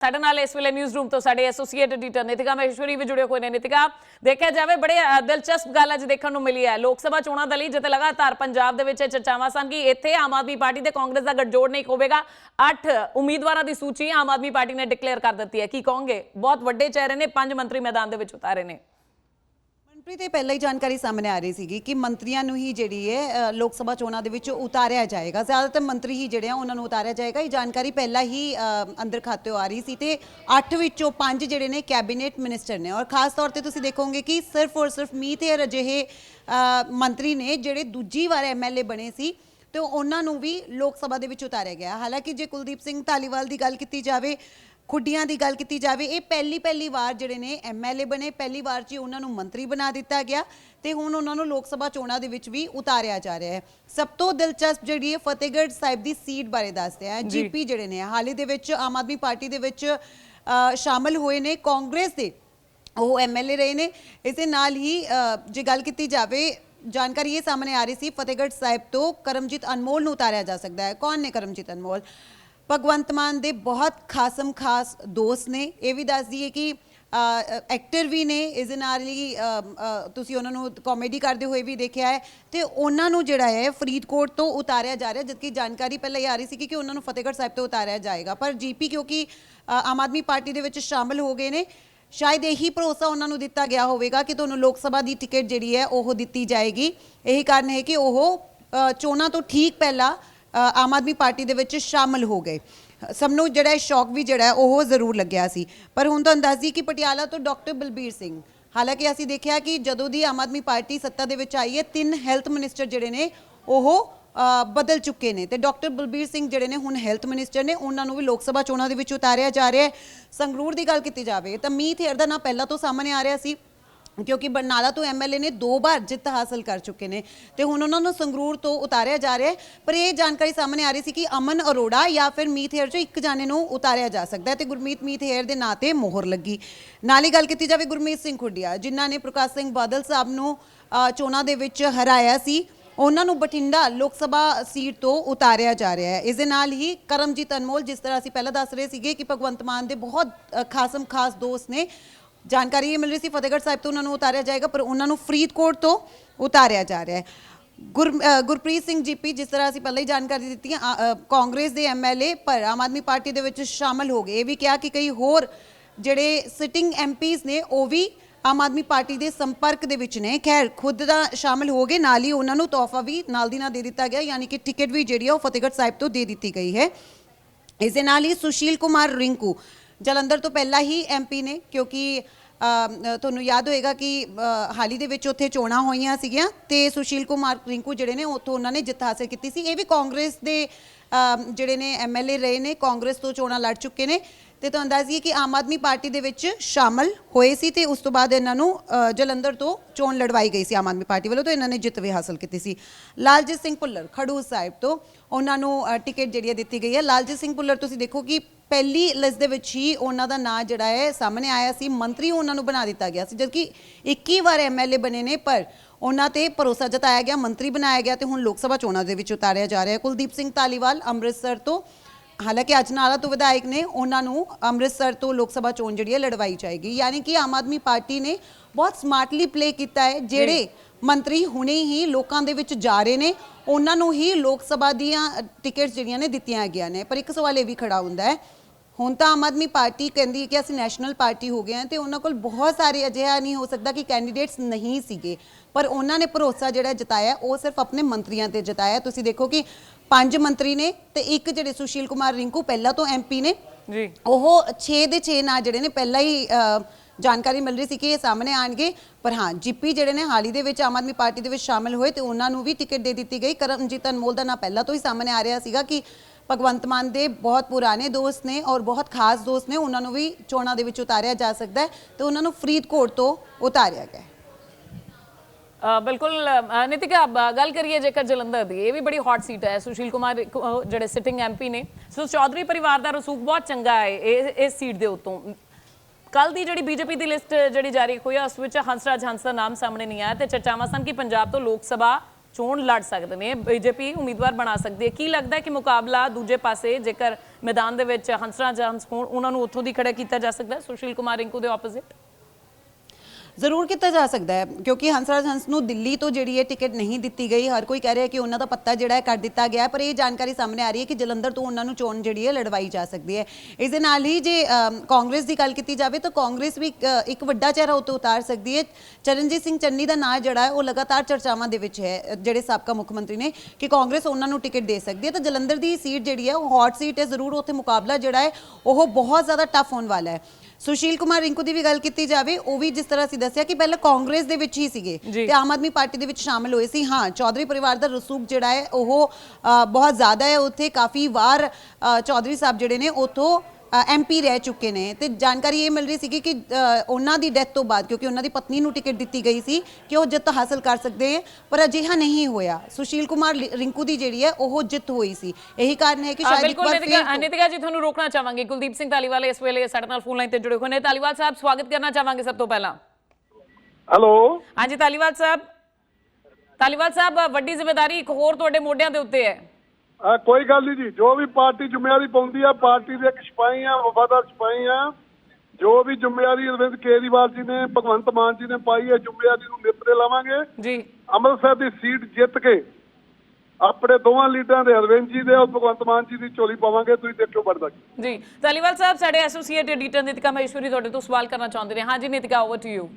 ਸਾਡੇ ਨਾਲ ਇਸ ਵੇਲੇ ਨਿਊਜ਼ ਰੂਮ ਤੋਂ ਸਾਡੇ ਐਸੋਸੀਏਟ ਐਡੀਟਰ ਨਿਤਿਕਾ ਮਹੇਸ਼ਵਰੀ ਵੀ ਜੁੜੇ ਹੋਏ ਨੇ। ਨਿਤਿਕਾ ਦੇਖਿਆ ਜਾਵੇ ਬੜੇ ਅ, ਦਿਲਚਸਪ ਗੱਲ ਅੱਜ ਦੇਖਣ ਨੂੰ ਮਿਲੀ ਹੈ। ਲੋਕ ਸਭਾ ਚੋਣਾਂ ਦੇ ਲਈ ਜਿੱਥੇ ਲਗਾਤਾਰ ਪੰਜਾਬ ਦੇ ਵਿੱਚ ਇਹ ਚਰਚਾਵਾਂ ਸਨ ਕਿ ਇੱਥੇ ਆਮ ਆਦਮੀ ਪਾਰਟੀ ਤੇ ਕਾਂਗਰਸ ਦਾ ਗਠਜੋੜ ਨਹੀਂ ਹੋਵੇਗਾ। 8 ਉਮੀਦਵਾਰਾਂ ਦੀ ਸੂਚੀ ਆਮ ਆਦਮੀ ਪਾਰਟੀ ਨੇ ਡਿਕਲੇਅਰ ਕਰ ਦਿੱਤੀ ਹੈ। ਕੀ ਕਹੋਗੇ? ਬਹੁਤ ਵੱਡੇ ਚਿਹਰੇ ਨੇ ਪੰਜ ਮੰਤਰੀ ਮੈਦਾਨ ਦੇ ਵਿੱਚ ਉਤਾਰੇ ਨੇ। ਮਨਪ੍ਰੀਤ ਪਹਿਲਾਂ ਹੀ ਜਾਣਕਾਰੀ ਸਾਹਮਣੇ ਆ ਰਹੀ ਸੀਗੀ ਕਿ ਮੰਤਰੀਆਂ ਨੂੰ ਹੀ ਜਿਹੜੀ ਹੈ ਲੋਕ ਸਭਾ ਚੋਣਾਂ ਦੇ ਵਿੱਚ ਉਤਾਰਿਆ ਜਾਏਗਾ। ਜ਼ਿਆਦਾਤਰ ਮੰਤਰੀ ਹੀ ਜਿਹੜੇ ਆ, ਉਹਨਾਂ ਨੂੰ ਉਤਾਰਿਆ ਜਾਏਗਾ। ਇਹ ਜਾਣਕਾਰੀ ਪਹਿਲਾਂ ਹੀ ਅੰਦਰ ਖਾਤੇ ਆ ਰਹੀ ਸੀ ਤੇ 8 ਵਿੱਚੋਂ 5 ਜਿਹੜੇ ਨੇ ਕੈਬਨਿਟ ਮਿਨਿਸਟਰ ਨੇ। ਔਰ ਖਾਸ ਤੌਰ ਤੇ ਤੁਸੀਂ ਦੇਖੋਗੇ ਕਿ ਸਿਰਫ ਔਰ ਸਿਰਫ ਮੀਤ ਤੇ ਅਜਿਹੇ ਮੰਤਰੀ ਨੇ ਜਿਹੜੇ ਦੂਜੀ ਵਾਰ ਐਮਐਲਏ ਬਣੇ ਸੀ, ਤੇ ਉਹਨਾਂ ਨੂੰ ਵੀ ਲੋਕ ਸਭਾ ਦੇ ਵਿੱਚ ਉਤਾਰਿਆ ਗਿਆ। ਹਾਲਾਂਕਿ ਜੇ ਕੁਲਦੀਪ ਸਿੰਘ ਧਾਲੀਵਾਲ ਦੀ ਗੱਲ ਕੀਤੀ ਜਾਵੇ ਖੁੱਡੀਆਂ ਦੀ ਗੱਲ ਕੀਤੀ ਜਾਵੇ ਇਹ ਪਹਿਲੀ ਪਹਿਲੀ ਵਾਰ ਜਿਹੜੇ ਨੇ ਐਮਐਲਏ ਬਣੇ। ਪਹਿਲੀ ਵਾਰ 'ਚ ਹੀ ਉਹਨਾਂ ਨੂੰ ਮੰਤਰੀ ਬਣਾ ਦਿੱਤਾ ਗਿਆ ਤੇ ਹੁਣ ਉਹਨਾਂ ਨੂੰ ਲੋਕ ਸਭਾ ਚੋਣਾਂ ਦੇ ਵਿੱਚ ਵੀ ਉਤਾਰਿਆ ਜਾ ਰਿਹਾ ਹੈ। ਸਭ ਤੋਂ ਦਿਲਚਸਪ ਜਿਹੜੀ ਹੈ ਫਤਿਹਗੜ੍ਹ ਸਾਹਿਬ ਦੀ ਸੀਟ ਬਾਰੇ ਦੱਸਦੇ ਆ। ਜੀਪੀ ਜਿਹੜੇ ਨੇ ਹਾਲ ਦੇ ਵਿੱਚ ਆਮ ਆਦਮੀ ਪਾਰਟੀ ਦੇ ਵਿੱਚ ਸ਼ਾਮਲ ਹੋਏ ਨੇ। ਕਾਂਗਰਸ ਦੇ ਉਹ ਐਮਐਲਏ ਰਹੇ ਨੇ। ਇਸੇ ਨਾਲ ਹੀ ਜੇ ਗੱਲ ਕੀਤੀ ਜਾਵੇ ਜਾਣਕਾਰੀ ਇਹ ਸਾਹਮਣੇ ਆ ਰਹੀ ਸੀ ਫਤਿਹਗੜ੍ਹ ਸਾਹਿਬ ਤੋਂ ਕਰਮਜੀਤ ਅਨਮੋਲ ਨੂੰ ਉਤਾਰਿਆ ਜਾ ਸਕਦਾ ਹੈ। ਕੌਣ ਨੇ ਕਰਮਜੀਤ ਅਨਮੋਲ? ਭਗਵੰਤ ਮਾਨ ਦੇ ਬਹੁਤ ਖਾਸਮ ਖਾਸ ਦੋਸਤ ਨੇ। ਇਹ ਵੀ ਦੱਸ ਦਈਏ ਕਿ ਐਕਟਰ ਵੀ ਨੇ। ਇਸ ਦੇ ਨਾਲ ਹੀ ਤੁਸੀਂ ਉਹਨਾਂ ਨੂੰ ਕਾਮੇਡੀ ਕਰਦੇ ਹੋਏ ਵੀ ਦੇਖਿਆ ਹੈ। ਤੇ ਉਹਨਾਂ ਨੂੰ ਜਿਹੜਾ ਹੈ, ਫਰੀਦਕੋਟ ਤੋਂ ਉਤਾਰਿਆ ਜਾ ਰਿਹਾ, ਜਦਕਿ ਜਾਣਕਾਰੀ ਪਹਿਲਾਂ ਇਹ ਆ ਰਹੀ ਸੀ ਕਿ ਉਹਨਾਂ ਨੂੰ ਫਤਿਹਗੜ੍ਹ ਸਾਹਿਬ ਤੋਂ ਉਤਾਰਿਆ ਜਾਏਗਾ। ਪਰ ਜੀਪੀ ਕਿਉਂਕਿ ਆਮ ਆਦਮੀ ਪਾਰਟੀ ਦੇ ਵਿੱਚ ਸ਼ਾਮਲ ਹੋ ਗਏ ਨੇ, ਸ਼ਾਇਦ ਇਹੀ ਭਰੋਸਾ ਉਹਨਾਂ ਨੂੰ ਦਿੱਤਾ ਗਿਆ ਹੋਵੇਗਾ ਕਿ ਤੁਹਾਨੂੰ ਲੋਕ ਸਭਾ ਦੀ ਟਿਕਟ ਜਿਹੜੀ ਹੈ, ਉਹ ਦਿੱਤੀ ਜਾਏਗੀ। ਇਹੀ ਕਾਰਨ ਹੈ ਕਿ ਉਹ ਚੋਣਾਂ ਤੋਂ ਠੀਕ ਪਹਿਲਾਂ ਆਮ ਆਦਮੀ ਪਾਰਟੀ ਦੇ ਵਿੱਚ ਸ਼ਾਮਲ ਹੋ ਗਏ। ਸਭ ਨੂੰ ਜਿਹੜਾ ਸ਼ੌਕ ਵੀ ਜਿਹੜਾ ਉਹ ਜ਼ਰੂਰ ਲੱਗਿਆ ਸੀ। ਪਰ ਹੁਣ ਤੁਹਾਨੂੰ ਦੱਸ ਦਈਏ ਕਿ ਪਟਿਆਲਾ ਤੋਂ ਡਾਕਟਰ ਬਲਬੀਰ ਸਿੰਘ, ਹਾਲਾਂਕਿ ਅਸੀਂ ਦੇਖਿਆ ਕਿ ਜਦੋਂ ਦੀ ਆਮ ਆਦਮੀ ਪਾਰਟੀ ਸੱਤਾ ਦੇ ਵਿੱਚ ਆਈ ਹੈ, ਤਿੰਨ ਹੈਲਥ ਮਿਨਿਸਟਰ ਜਿਹੜੇ ਨੇ, ਉਹ ਬਦਲ ਚੁੱਕੇ ਨੇ। ਤੇ ਡਾਕਟਰ ਬਲਬੀਰ ਸਿੰਘ ਜਿਹੜੇ ਨੇ, ਹੁਣ ਹੈਲਥ ਮਿਨਿਸਟਰ ਨੇ, ਉਹਨਾਂ ਨੂੰ ਵੀ ਲੋਕ ਸਭਾ ਚੋਣਾਂ ਦੇ ਵਿੱਚ ਉਤਾਰਿਆ ਜਾ ਰਿਹਾ ਹੈ। ਸੰਗਰੂਰ ਦੀ ਗੱਲ ਕੀਤੀ ਜਾਵੇ, ਤਾਂ ਮੀਤ ਹੇਰ ਦਾ ਨਾਂ ਪਹਿਲਾਂ ਤੋਂ ਸਾਹਮਣੇ ਆ ਰਿਹਾ ਸੀ। ਕਿਉਂਕਿ ਬਰਨਾਲਾ ਤੋਂ ਐਮਐਲਏ ਨੇ ਦੋ ਵਾਰ ਜਿੱਤ ਹਾਸਲ ਕਰ ਚੁੱਕੇ ਨੇ ਤੇ ਹੁਣ ਉਹਨਾਂ ਨੂੰ ਸੰਗਰੂਰ ਤੋਂ ਉਤਾਰਿਆ ਜਾ ਰਿਹਾ ਹੈ। ਪਰ ਇਹ ਜਾਣਕਾਰੀ ਸਾਹਮਣੇ ਆ ਰਹੀ ਸੀ ਕਿ ਅਮਨ ਅਰੋੜਾ ਜਾਂ ਫਿਰ ਮੀਤ ਹੇਰ ਚੋਂ ਇੱਕ ਜਾਣੇ ਨੂੰ ਉਤਾਰਿਆ ਜਾ ਸਕਦਾ ਹੈ ਤੇ ਗੁਰਮੀਤ ਮੀਤ ਹੇਰ ਦੇ ਨਾਂ ਤੇ ਮੋਹਰ ਲੱਗੀ। ਨਾਲ ਹੀ ਗੱਲ ਕੀਤੀ ਜਾਵੇ ਗੁਰਮੀਤ ਸਿੰਘ ਖੁੱਡੀਆ ਜਿਨ੍ਹਾਂ ਨੇ ਪ੍ਰਕਾਸ਼ ਸਿੰਘ ਬਾਦਲ ਸਾਹਿਬ ਨੂੰ ਅ, ਚੋਣਾਂ ਦੇ ਵਿੱਚ ਹਰਾਇਆ ਸੀ ਉਹਨਾਂ ਨੂੰ ਬਠਿੰਡਾ ਲੋਕ ਸਭਾ ਸੀਟ ਤੋਂ ਉਤਾਰਿਆ ਜਾ ਰਿਹਾ ਹੈ। ਇਸ ਦੇ ਨਾਲ ਹੀ ਕਰਮਜੀਤ ਅਨਮੋਲ ਜਿਸ ਤਰ੍ਹਾਂ ਅਸੀਂ ਪਹਿਲਾਂ ਦੱਸ ਰਹੇ ਸੀਗੇ ਕਿ ਭਗਵੰਤ ਮਾਨ ਦੇ ਬਹੁਤ ਅ, ਖਾਸਮ ਖਾਸ ਦੋਸਤ ਨੇ ਜਾਣਕਾਰੀ ਇਹ ਮਿਲ ਰਹੀ ਸੀ ਫਤਿਹਗੜ੍ਹ ਸਾਹਿਬ ਤੋਂ ਉਹਨਾਂ ਨੂੰ ਉਤਾਰਿਆ ਜਾਏਗਾ ਪਰ ਉਹਨਾਂ ਨੂੰ ਫਰੀਦਕੋਟ ਤੋਂ ਉਤਾਰਿਆ ਜਾ ਰਿਹਾ ਹੈ। ਗੁਰ ਅ, ਗੁਰਪ੍ਰੀਤ ਸਿੰਘ ਜੀਪੀ ਜਿਸ ਤਰ੍ਹਾਂ ਅਸੀਂ ਪਹਿਲਾਂ ਹੀ ਜਾਣਕਾਰੀ ਦਿੱਤੀ ਹੈ ਆ- ਅ, ਕਾਂਗਰਸ ਦੇ ਐਮਐਲਏ ਪਰ ਆਮ ਆਦਮੀ ਪਾਰਟੀ ਦੇ ਵਿੱਚ ਸ਼ਾਮਲ ਹੋ ਗਏ। ਇਹ ਵੀ ਕਿਹਾ ਕਿ ਕਈ ਹੋਰ ਜਿਹੜੇ ਸਿਟਿੰਗ ਐਮਪੀਜ਼ ਨੇ ਉਹ ਵੀ ਆਮ ਆਦਮੀ ਪਾਰਟੀ ਦੇ ਸੰਪਰਕ ਦੇ ਵਿੱਚ ਨੇ। ਖੈਰ ਖੁਦ ਦਾ ਸ਼ਾਮਲ ਹੋ ਗਏ ਨਾਲ ਹੀ ਉਹਨਾਂ ਨੂੰ ਤੋਹਫਾ ਵੀ ਨਾਲ ਦੀ ਨਾਲ ਦੇ ਦਿੱਤਾ ਗਿਆ ਯਾਨੀ ਕਿ ਟਿਕਟ ਵੀ ਜਿਹੜੀ ਆ ਉਹ ਫਤਿਹਗੜ੍ਹ ਸਾਹਿਬ ਤੋਂ ਦੇ ਦਿੱਤੀ ਗਈ ਹੈ। ਇਸ ਦੇ ਨਾਲ ਹੀ ਸੁਸ਼ੀਲ ਕੁਮਾਰ ਰਿੰਕੂ ਜਲੰਧਰ ਤੋਂ ਪਹਿਲਾਂ ਹੀ ਐਮਪੀ ਨੇ ਕਿਉਂਕਿ ਤੁਹਾਨੂੰ ਯਾਦ ਹੋਏਗਾ ਕਿ ਅ, ਹਾਲ ਹੀ ਦੇ ਵਿੱਚ ਉੱਥੇ ਚੋਣਾਂ ਹੋਈਆਂ ਸੀਗੀਆਂ ਤੇ ਸੁਸ਼ੀਲ ਕੁਮਾਰ ਰਿੰਕੂ ਜਿਹੜੇ ਨੇ ਉੱਥੋਂ ਉਹਨਾਂ ਨੇ ਜਿੱਤ ਹਾਸਲ ਕੀਤੀ ਸੀ। ਇਹ ਵੀ ਕਾਂਗਰਸ ਦੇ ਜਿਹੜੇ ਨੇ ਐਮਐਲਏ ਰਹੇ ਨੇ ਕਾਂਗਰਸ ਤੋਂ ਚੋਣਾਂ ਲੜ ਚੁੱਕੇ ਨੇ। ਤੇ ਤੁਹਾਨੂੰ ਦੱਸ ਦਈਏ ਕਿ ਆਮ ਆਦਮੀ ਪਾਰਟੀ ਦੇ ਵਿੱਚ ਸ਼ਾਮਲ ਹੋਏ ਸੀ ਤੇ ਉਸ ਤੋਂ ਬਾਅਦ ਇਹਨਾਂ ਨੂੰ ਅ, ਜਲੰਧਰ ਤੋਂ ਚੋਣ ਲੜਵਾਈ ਗਈ ਸੀ ਆਮ ਆਦਮੀ ਪਾਰਟੀ ਵੱਲੋਂ ਤੇ ਇਹਨਾਂ ਨੇ ਜਿੱਤ ਵੀ ਹਾਸਲ ਕੀਤੀ ਸੀ। ਲਾਲਜੀਤ ਸਿੰਘ ਭੁੱਲਰ ਖਡੂਰ ਸਾਹਿਬ ਤੋਂ ਉਹਨਾਂ ਨੂੰ ਅ, ਟਿਕਟ ਜਿਹੜੀ ਹੈ ਦਿੱਤੀ ਗਈ ਹੈ। ਲਾਲਜੀਤ ਸਿੰਘ ਭੁੱਲਰ ਤੁਸੀਂ ਦੇਖੋ ਕਿ ਪਹਿਲੀ ਲਿਸਟ ਦੇ ਵਿੱਚ ਹੀ ਉਹਨਾਂ ਦਾ ਨਾਂ ਜਿਹੜਾ ਹੈ ਸਾਹਮਣੇ ਆਇਆ ਸੀ। ਮੰਤਰੀ ਉਹਨਾਂ ਨੂੰ ਬਣਾ ਦਿੱਤਾ ਗਿਆ ਸੀ ਜਦਕਿ 21 ਵਾਰ ਐਮਐਲਏ ਬਣੇ ਨੇ ਪਰ ਉਹਨਾਂ ਤੇ ਭਰੋਸਾ ਜਤਾਇਆ ਗਿਆ ਮੰਤਰੀ ਬਣਾਇਆ ਗਿਆ ਤੇ ਹੁਣ ਲੋਕ ਸਭਾ ਚੋਣਾਂ ਦੇ ਵਿੱਚ ਉਤਾਰਿਆ ਜਾ ਰਿਹਾ ਹੈ। ਕੁਲਦੀਪ ਸਿੰਘ ਧਾਲੀਵਾਲ ਅੰਮ੍ਰਿਤਸਰ ਤੋਂ ਹਾਲਾਂਕਿ ਅਜਨਾਲਾ ਤੋਂ ਵਿਧਾਇਕ ਨੇ ਉਹਨਾਂ ਨੂੰ ਅੰਮ੍ਰਿਤਸਰ ਤੋਂ ਲੋਕ ਸਭਾ ਚੋਣ ਜਿਹੜੀ ਹੈ ਲੜਵਾਈ ਜਾਏਗੀ। ਯਾਨੀ ਕਿ ਆਮ ਆਦਮੀ ਪਾਰਟੀ ਨੇ ਬਹੁਤ ਸਮਾਰਟਲੀ ਪਲੇ ਕੀਤਾ ਹੈ ਜਿਹੜੇ ਮੰਤਰੀ ਹੁਣੇ ਹੀ ਲੋਕਾਂ ਦੇ ਵਿੱਚ ਜਾ ਰਹੇ ਨੇ ਉਹਨਾਂ ਨੂੰ ਹੀ ਲੋਕ ਸਭਾ ਦੀਆਂ ਟਿਕਟਸ ਜਿਹੜੀਆਂ ਨੇ ਦਿੱਤੀਆਂ ਗਈਆਂ ਨੇ। ਪਰ ਇੱਕ ਸਵਾਲ ਇਹ ਵੀ ਖੜਾ ਹੁੰਦਾ ਹੈ ਹੁਣ ਤਾਂ ਆਮ ਆਦਮੀ ਪਾਰਟੀ ਕਹਿੰਦੀ ਹੈ ਕਿ ਅਸੀਂ ਨੈਸ਼ਨਲ ਪਾਰਟੀ ਹੋ ਗਏ ਹਾਂ ਤੇ ਉਹਨਾਂ ਕੋਲ ਬਹੁਤ ਸਾਰੇ ਅਜਿਹਾ ਨਹੀਂ ਹੋ ਸਕਦਾ ਕਿ ਕੈਂਡੀਡੇਟਸ ਨਹੀਂ ਸੀਗੇ। ਪਰ ਉਹਨਾਂ ਨੇ ਭਰੋਸਾ ਜਿਹੜਾ ਜਤਾਇਆ ਉਹ ਸਿਰਫ ਆਪਣੇ ਮੰਤਰੀਆਂ ਤੇ ਜਤਾਇਆ। ਤੁਸੀਂ ਦੇਖੋ ਕਿ ਪੰਜ ਮੰਤਰੀ ਨੇ ਤੇ ਇੱਕ ਜਿਹੜੇ ਸੁਸ਼ੀਲ ਕੁਮਾਰ ਰਿੰਕੂ ਪਹਿਲਾਂ ਤੋਂ ਐਮਪੀ ਨੇ। ਜੀ। ਉਹ 6 ਦੇ 6 ਨਾਂ ਜਿਹੜੇ ਨੇ ਪਹਿਲਾਂ ਹੀ ਜਾਣਕਾਰੀ ਮਿਲ ਰਹੀ ਸੀ ਕਿ ਇਹ ਸਾਹਮਣੇ ਆਣਗੇ। ਪਰ ਹਾਂ ਜੀਪੀ ਜਿਹੜੇ ਨੇ ਹਾਲ ਦੇ ਵਿੱਚ ਆਮ ਆਦਮੀ ਪਾਰਟੀ ਦੇ ਵਿੱਚ ਸ਼ਾਮਲ ਹੋਏ ਤੇ ਉਹਨਾਂ ਨੂੰ ਵੀ ਟਿਕਟ ਦੇ ਦਿੱਤੀ ਗਈ। ਕਰਮਜੀਤ ਅਨਮੋਲ ਦਾ ਨਾਂ ਪਹਿਲਾਂ ਤੋਂ ਹੀ ਸਾਹਮਣੇ ਆ ਰਿਹਾ ਸੀਗਾ ਕਿ ਭਗਵੰਤ ਮਾਨ ਦੇ ਬਹੁਤ ਪੁਰਾਣੇ ਦੋਸਤ ਨੇ ਔਰ ਬਹੁਤ ਖਾਸ ਦੋਸਤ ਨੇ ਉਹਨਾਂ ਨੂੰ ਵੀ ਚੋਣਾਂ ਦੇ ਵਿੱਚ ਉਤਾਰਿਆ ਜਾ ਸਕਦਾ ਹੈ ਤੇ ਉਹਨਾਂ ਨੂੰ ਫਰੀਦਕੋਟ ਤੋਂ ਉਤਾਰਿਆ ਗਿਆ ਬਿਲਕੁਲ ਨਿਤਿਕਾ ਬ- ਗੱਲ ਕਰੀਏ ਜੇਕਰ ਜਲੰਧਰ ਦੀ, ਇਹ ਵੀ ਬੜੀ ਹੌਟ ਸੀਟ ਹੈ। ਸੁਸ਼ੀਲ ਕੁਮਾਰ ਜਿਹੜੇ ਸਿਟਿੰਗ ਐਮਪੀ ਨੇ ਸੋ ਚੌਧਰੀ ਪਰਿਵਾਰ ਦਾ ਰਸੂਖ ਬਹੁਤ ਚੰਗਾ ਹੈ, ਇਹ, ਇਸ ਸੀਟ ਦੇ ਉੱਤੋਂ। ਕੱਲ ਦੀ ਜਿਹੜੀ ਬੀਜੇਪੀ ਦੀ ਲਿਸਟ ਜਿਹੜੀ ਜਾਰੀ ਹੋਈ ਹੈ ਉਸ ਵਿੱਚ ਹੰਸਰਾਜ ਹੰਸ ਦਾ ਨਾਮ ਸਾਹਮਣੇ ਨਹੀਂ ਆਇਆ ਤੇ ਚਰਚਾਵਾਂ ਸਨ ਕਿ ਪੰਜਾਬ ਤੋਂ ਲੋਕ ਸਭਾ ਚੋਣ ਲੜ ਸਕਦੇ ਨੇ। ਬੀਜੇਪੀ ਉਮੀਦਵਾਰ ਬਣਾ ਸਕਦੀ ਹੈ। ਕੀ ਲੱਗਦਾ ਹੈ ਕਿ ਮੁਕਾਬਲਾ ਦੂਜੇ ਪਾਸੇ, ਜੇਕਰ ਮੈਦਾਨ ਦੇ ਵਿੱਚ ਹੰਸਰਾਜ ਹੰਸ ਹੋਣ, ਉਹਨਾਂ ਨੂੰ ਉੱਥੋਂ ਦੀ ਖੜਾ ਕੀਤਾ ਜਾ ਸਕਦਾ ਸੁਸ਼ੀਲ ਕੁਮਾਰ ਰਿੰਕੂ ਦੇ ਆਪੋਜ਼ਿਟ ਜ਼ਰੂਰ ਕੀਤਾ ਜਾ ਸਕਦਾ ਹੈ, ਕਿਉਂਕਿ ਹੰਸਰਾਜ ਹੰਸ ਨੂੰ ਦਿੱਲੀ ਤੋਂ ਜਿਹੜੀ ਹੈ ਟਿਕਟ ਨਹੀਂ ਦਿੱਤੀ ਗਈ, ਹਰ ਕੋਈ ਕਹਿ ਰਿਹਾ ਕਿ ਉਹਨਾਂ ਦਾ ਪੱਤਾ ਜਿਹੜਾ ਹੈ ਕੱਟ ਦਿੱਤਾ ਗਿਆ ਪਰ ਇਹ ਜਾਣਕਾਰੀ ਸਾਹਮਣੇ ਆ ਰਹੀ ਹੈ ਕਿ ਜਲੰਧਰ ਤੋਂ ਉਹਨਾਂ ਨੂੰ ਚੋਣ ਜਿਹੜੀ ਹੈ ਲੜਵਾਈ ਜਾ ਸਕਦੀ ਹੈ। ਇਸ ਦੇ ਨਾਲ ਹੀ ਜੇ ਕਾਂਗਰਸ ਦੀ ਗੱਲ ਕੀਤੀ ਜਾਵੇ ਤਾਂ ਕਾਂਗਰਸ ਵੀ ਇੱਕ ਵੱਡਾ ਚਿਹਰਾ ਉੱਤੇ ਉਤਾਰ ਸਕਦੀ ਹੈ। ਚਰਨਜੀਤ ਸਿੰਘ ਚੰਨੀ ਦਾ ਨਾਂ ਜਿਹੜਾ ਹੈ ਉਹ ਲਗਾਤਾਰ ਚਰਚਾਵਾਂ ਦੇ ਵਿੱਚ ਹੈ ਜਿਹੜੇ ਸਾਬਕਾ ਮੁੱਖ ਮੰਤਰੀ ਨੇ ਕਿ ਕਾਂਗਰਸ ਉਹਨਾਂ ਨੂੰ ਟਿਕਟ ਦੇ ਸਕਦੀ ਹੈ। ਤਾਂ ਜਲੰਧਰ ਦੀ ਸੀਟ ਜਿਹੜੀ ਹੈ ਉਹ ਹੌਟ ਸੀਟ ਹੈ, ਜ਼ਰੂਰ ਉੱਥੇ ਮੁਕਾਬਲਾ ਜਿਹੜਾ ਹੈ ਉਹ ਬਹੁਤ ਜ਼ਿਆਦਾ ਟਫ ਹੋਣ ਵਾਲਾ ਹੈ। ਸੁਸ਼ੀਲ ਕੁਮਾਰ ਰਿੰਕੂ ਦੀ ਵੀ ਗੱਲ ਕੀਤੀ ਜਾਵੇ ਉਹ ਵੀ ਜਿਸ ਤਰ੍ਹਾਂ ਅਸੀਂ ਦੱਸਿਆ ਕਿ ਪਹਿਲਾਂ ਕਾਂਗਰਸ ਦੇ ਵਿੱਚ ਹੀ ਸੀਗੇ। ਤੇ ਆਮ ਆਦਮੀ ਪਾਰਟੀ ਦੇ ਵਿੱਚ ਸ਼ਾਮਲ ਹੋਏ ਸੀ ਹਾਂ ਚੌਧਰੀ ਪਰਿਵਾਰ ਦਾ ਰਸੂਖ ਜਿਹੜਾ ਹੈ ਉਹ ਬਹੁਤ ਜ਼ਿਆਦਾ ਹੈ ਉੱਥੇ ਕਾਫੀ ਵਾਰ ਚੌਧਰੀ ਸਾਹਿਬ ਜਿਹੜੇ ਨੇ ਉਥੋਂ ਐਮਪੀ ਰਹਿ ਚੁੱਕੇ ਨੇ ਤੇ ਜਾਣਕਾਰੀ ਇਹ ਮਿਲ ਰਹੀ ਸੀਗੀ ਕਿ ਉਹਨਾਂ ਦੀ ਡੈਥ ਤੋਂ ਬਾਅਦ ਕਿਉਂਕਿ ਉਹਨਾਂ ਦੀ ਪਤਨੀ ਨੂੰ ਟਿਕਟ ਦਿੱਤੀ ਗਈ ਸੀ ਕਿ ਉਹ ਜਿੱਤ ਹਾਸਲ ਕਰ ਸਕਦੇ ਹੈ ਪਰ ਅਜਿਹਾ ਨਹੀਂ ਹੋਇਆ। ਸੁਸ਼ੀਲ ਕੁਮਾਰ ਰਿੰਕੂ ਦੀ ਜਿਹੜੀ ਹੈ ਉਹ ਜਿੱਤ ਹੋਈ ਸੀ। ਇਹੀ ਕਾਰਨ ਹੈ ਕਿ ਸ਼ਾਇਦ ਇੱਕ ਵਾਰ ਨਿਤਿਕਾ ਫਿਰ ਨਿਤਿਕਾ ਜੀ ਤੁਹਾਨੂੰ ਰੋਕਣਾ ਚਾਹਾਂਗੇ। ਕੁਲਦੀਪ ਸਿੰਘ ਧਾਲੀਵਾਲ ਇਸ ਵੇਲੇ ਸਾਡੇ ਨਾਲ ਫੋਨ ਲਾਈਨ ਤੇ ਜੁੜੇ ਹੋਏ ਨੇ। ਧਾਲੀਵਾਲ ਸਾਹਿਬ ਸਵਾਗਤ ਕਰਨਾ ਚਾਹਾਂਗੇ ਸਭ ਤੋਂ ਪਹਿਲਾਂ। ਹੈਲੋ ਹਾਂਜੀ ਧਾਲੀਵਾਲ ਸਾਹਿਬ। ਧਾਲੀਵਾਲ ਸਾਹਿਬ ਵੱਡੀ ਜ਼ਿੰਮੇਵਾਰੀ ਇੱਕ ਹੋਰ ਤੁਹਾਡੇ ਮੋਢਿਆਂ ਦੇ ਉੱਤੇ ਹੈ। ਆ ਕੋਈ ਗੱਲ ਨਹੀਂ ਜੀ ਜੋ ਵੀ ਪਾਰਟੀ ਜ਼ਿੰਮੇਵਾਰੀ ਪਾਉਂਦੀ ਆ ਪਾਰਟੀ ਦੇ ਇੱਕ ਸਿਪਾਹੀ ਆ ਵਫਾਦਾਰ ਸਿਪਾਹੀ ਆ ਜੋ ਵੀ ਜ਼ਿੰਮੇਵਾਰੀ ਅਰਵਿੰਦ ਕੇਜਰੀਵਾਲ ਜੀ ਨੇ ਭਗਵੰਤ ਮਾਨ ਜੀ ਨੇ ਪਾਈ ਹੈ ਜ਼ਿੰਮੇਵਾਰੀ ਨੂੰ ਨਿਪਟੇ ਲਾਵਾਂਗੇ। ਜੀ। ਅੰਮ੍ਰਿਤਸਰ ਦੀ ਸੀਟ ਜਿੱਤ ਕੇ ਆਪਣੇ ਦੋਵਾਂ ਲੀਡਰਾਂ ਦੇ ਅਰਵਿੰਦ ਜੀ ਦੇ ਔਰ ਭਗਵੰਤ ਮਾਨ ਜੀ ਦੀ ਝੋਲੀ ਪਾਵਾਂਗੇ ਤੁਸੀਂ ਦੇਖਿਓ ਕੀ। ਜੀ। ਧਾਲੀਵਾਲ ਸਾਹਿਬ ਸਾਡੇ ਐਸੋਸੀਏਟ ਐਡੀਟਰ ਨਿਤਿਕਾ ਮਹੇਸ਼ਵਰੀ ਤੁਹਾਡੇ ਤੋਂ ਸਵਾਲ ਕਰਨਾ ਚਾਹੁੰਦੇ ਨੇ। ਹਾਂਜੀ ਨਿਤਿਕਾ ਓਵਰ ਟੂ ਯੂ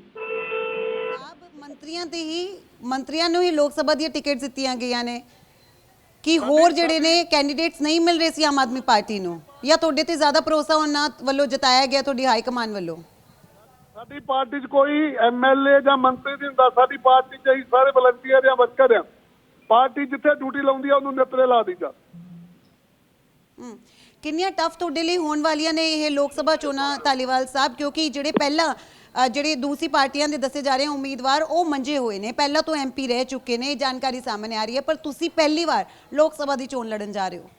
ਆਪ ਮੰਤਰੀਆਂ ਤੇ ਹੀ ਮੰਤਰੀਆਂ ਨੂੰ ਹੀ ਲੋਕ ਸਭਾ ਦੀਆਂ ਟਿਕਟਸ ਦਿੱਤੀਆਂ ਗਈਆਂ ਨੇ। ਕਿ ਹੋਰ ਜਿਹੜੇ ਨੇ ਕੈਂਡੀਡੇਟਸ ਨਹੀਂ ਮਿਲ ਰਹੇ ਸੀ ਆਮ ਆਦਮੀ ਪਾਰਟੀ ਨੂੰ? ਜਾਂ ਤੁਹਾਡੇ ਤੇ ਜ਼ਿਆਦਾ ਭਰੋਸਾ ਉਹਨਾਂ ਵੱਲੋਂ ਜਤਾਇਆ ਗਿਆ ਤੁਹਾਡੀ ਹਾਈ ਕਮਾਨ ਵੱਲੋਂ? ਸਾਡੀ ਪਾਰਟੀ 'ਚ ਕੋਈ ਐਮਐਲਏ ਜਾਂ ਮੰਤਰੀ ਨਹੀਂ ਹੁੰਦਾ। ਸਾਡੀ ਪਾਰਟੀ 'ਚ ਅਸੀਂ ਸਾਰੇ ਵਲੰਟੀਅਰ ਜਾਂ ਵਰਕਰ ਆ ਪਾਰਟੀ ਜਿੱਥੇ ਡਿਊਟੀ ਲਾਉਂਦੀ ਆ ਉਹਨੂੰ ਨਿਪਰੇ ਲਾ ਦਈਦਾ ਕਿੰਨੀਆਂ ਟਫ ਤੁਹਾਡੇ ਲਈ ਹੋਣ ਵਾਲੀਆਂ ਨੇ ਇਹ ਲੋਕ ਸਭਾ ਚੋਣਾਂ ਧਾਲੀਵਾਲ ਸਾਹਿਬ? ਕਿਉਂਕਿ ਜਿਹੜੇ ਪਹਿਲਾਂ ਜਿਹੜੇ ਦੂਸਰੀ ਪਾਰਟੀਆਂ ਦੇ ਦੱਸੇ ਜਾ ਰਹੇ ਉਮੀਦਵਾਰ, ਉਹ ਮੰਜੇ ਹੋਏ ਨੇ। ਪਹਿਲਾਂ ਤੋਂ ਐਮਪੀ ਰਹਿ ਚੁੱਕੇ ਨੇ, ਇਹ ਜਾਣਕਾਰੀ ਸਾਹਮਣੇ ਆ ਰਹੀ ਹੈ। ਪਰ ਤੁਸੀਂ ਪਹਿਲੀ ਵਾਰ ਲੋਕ ਸਭਾ ਦੀ ਚੋਣ ਲੜਨ ਜਾ ਰਹੇ ਹੋ।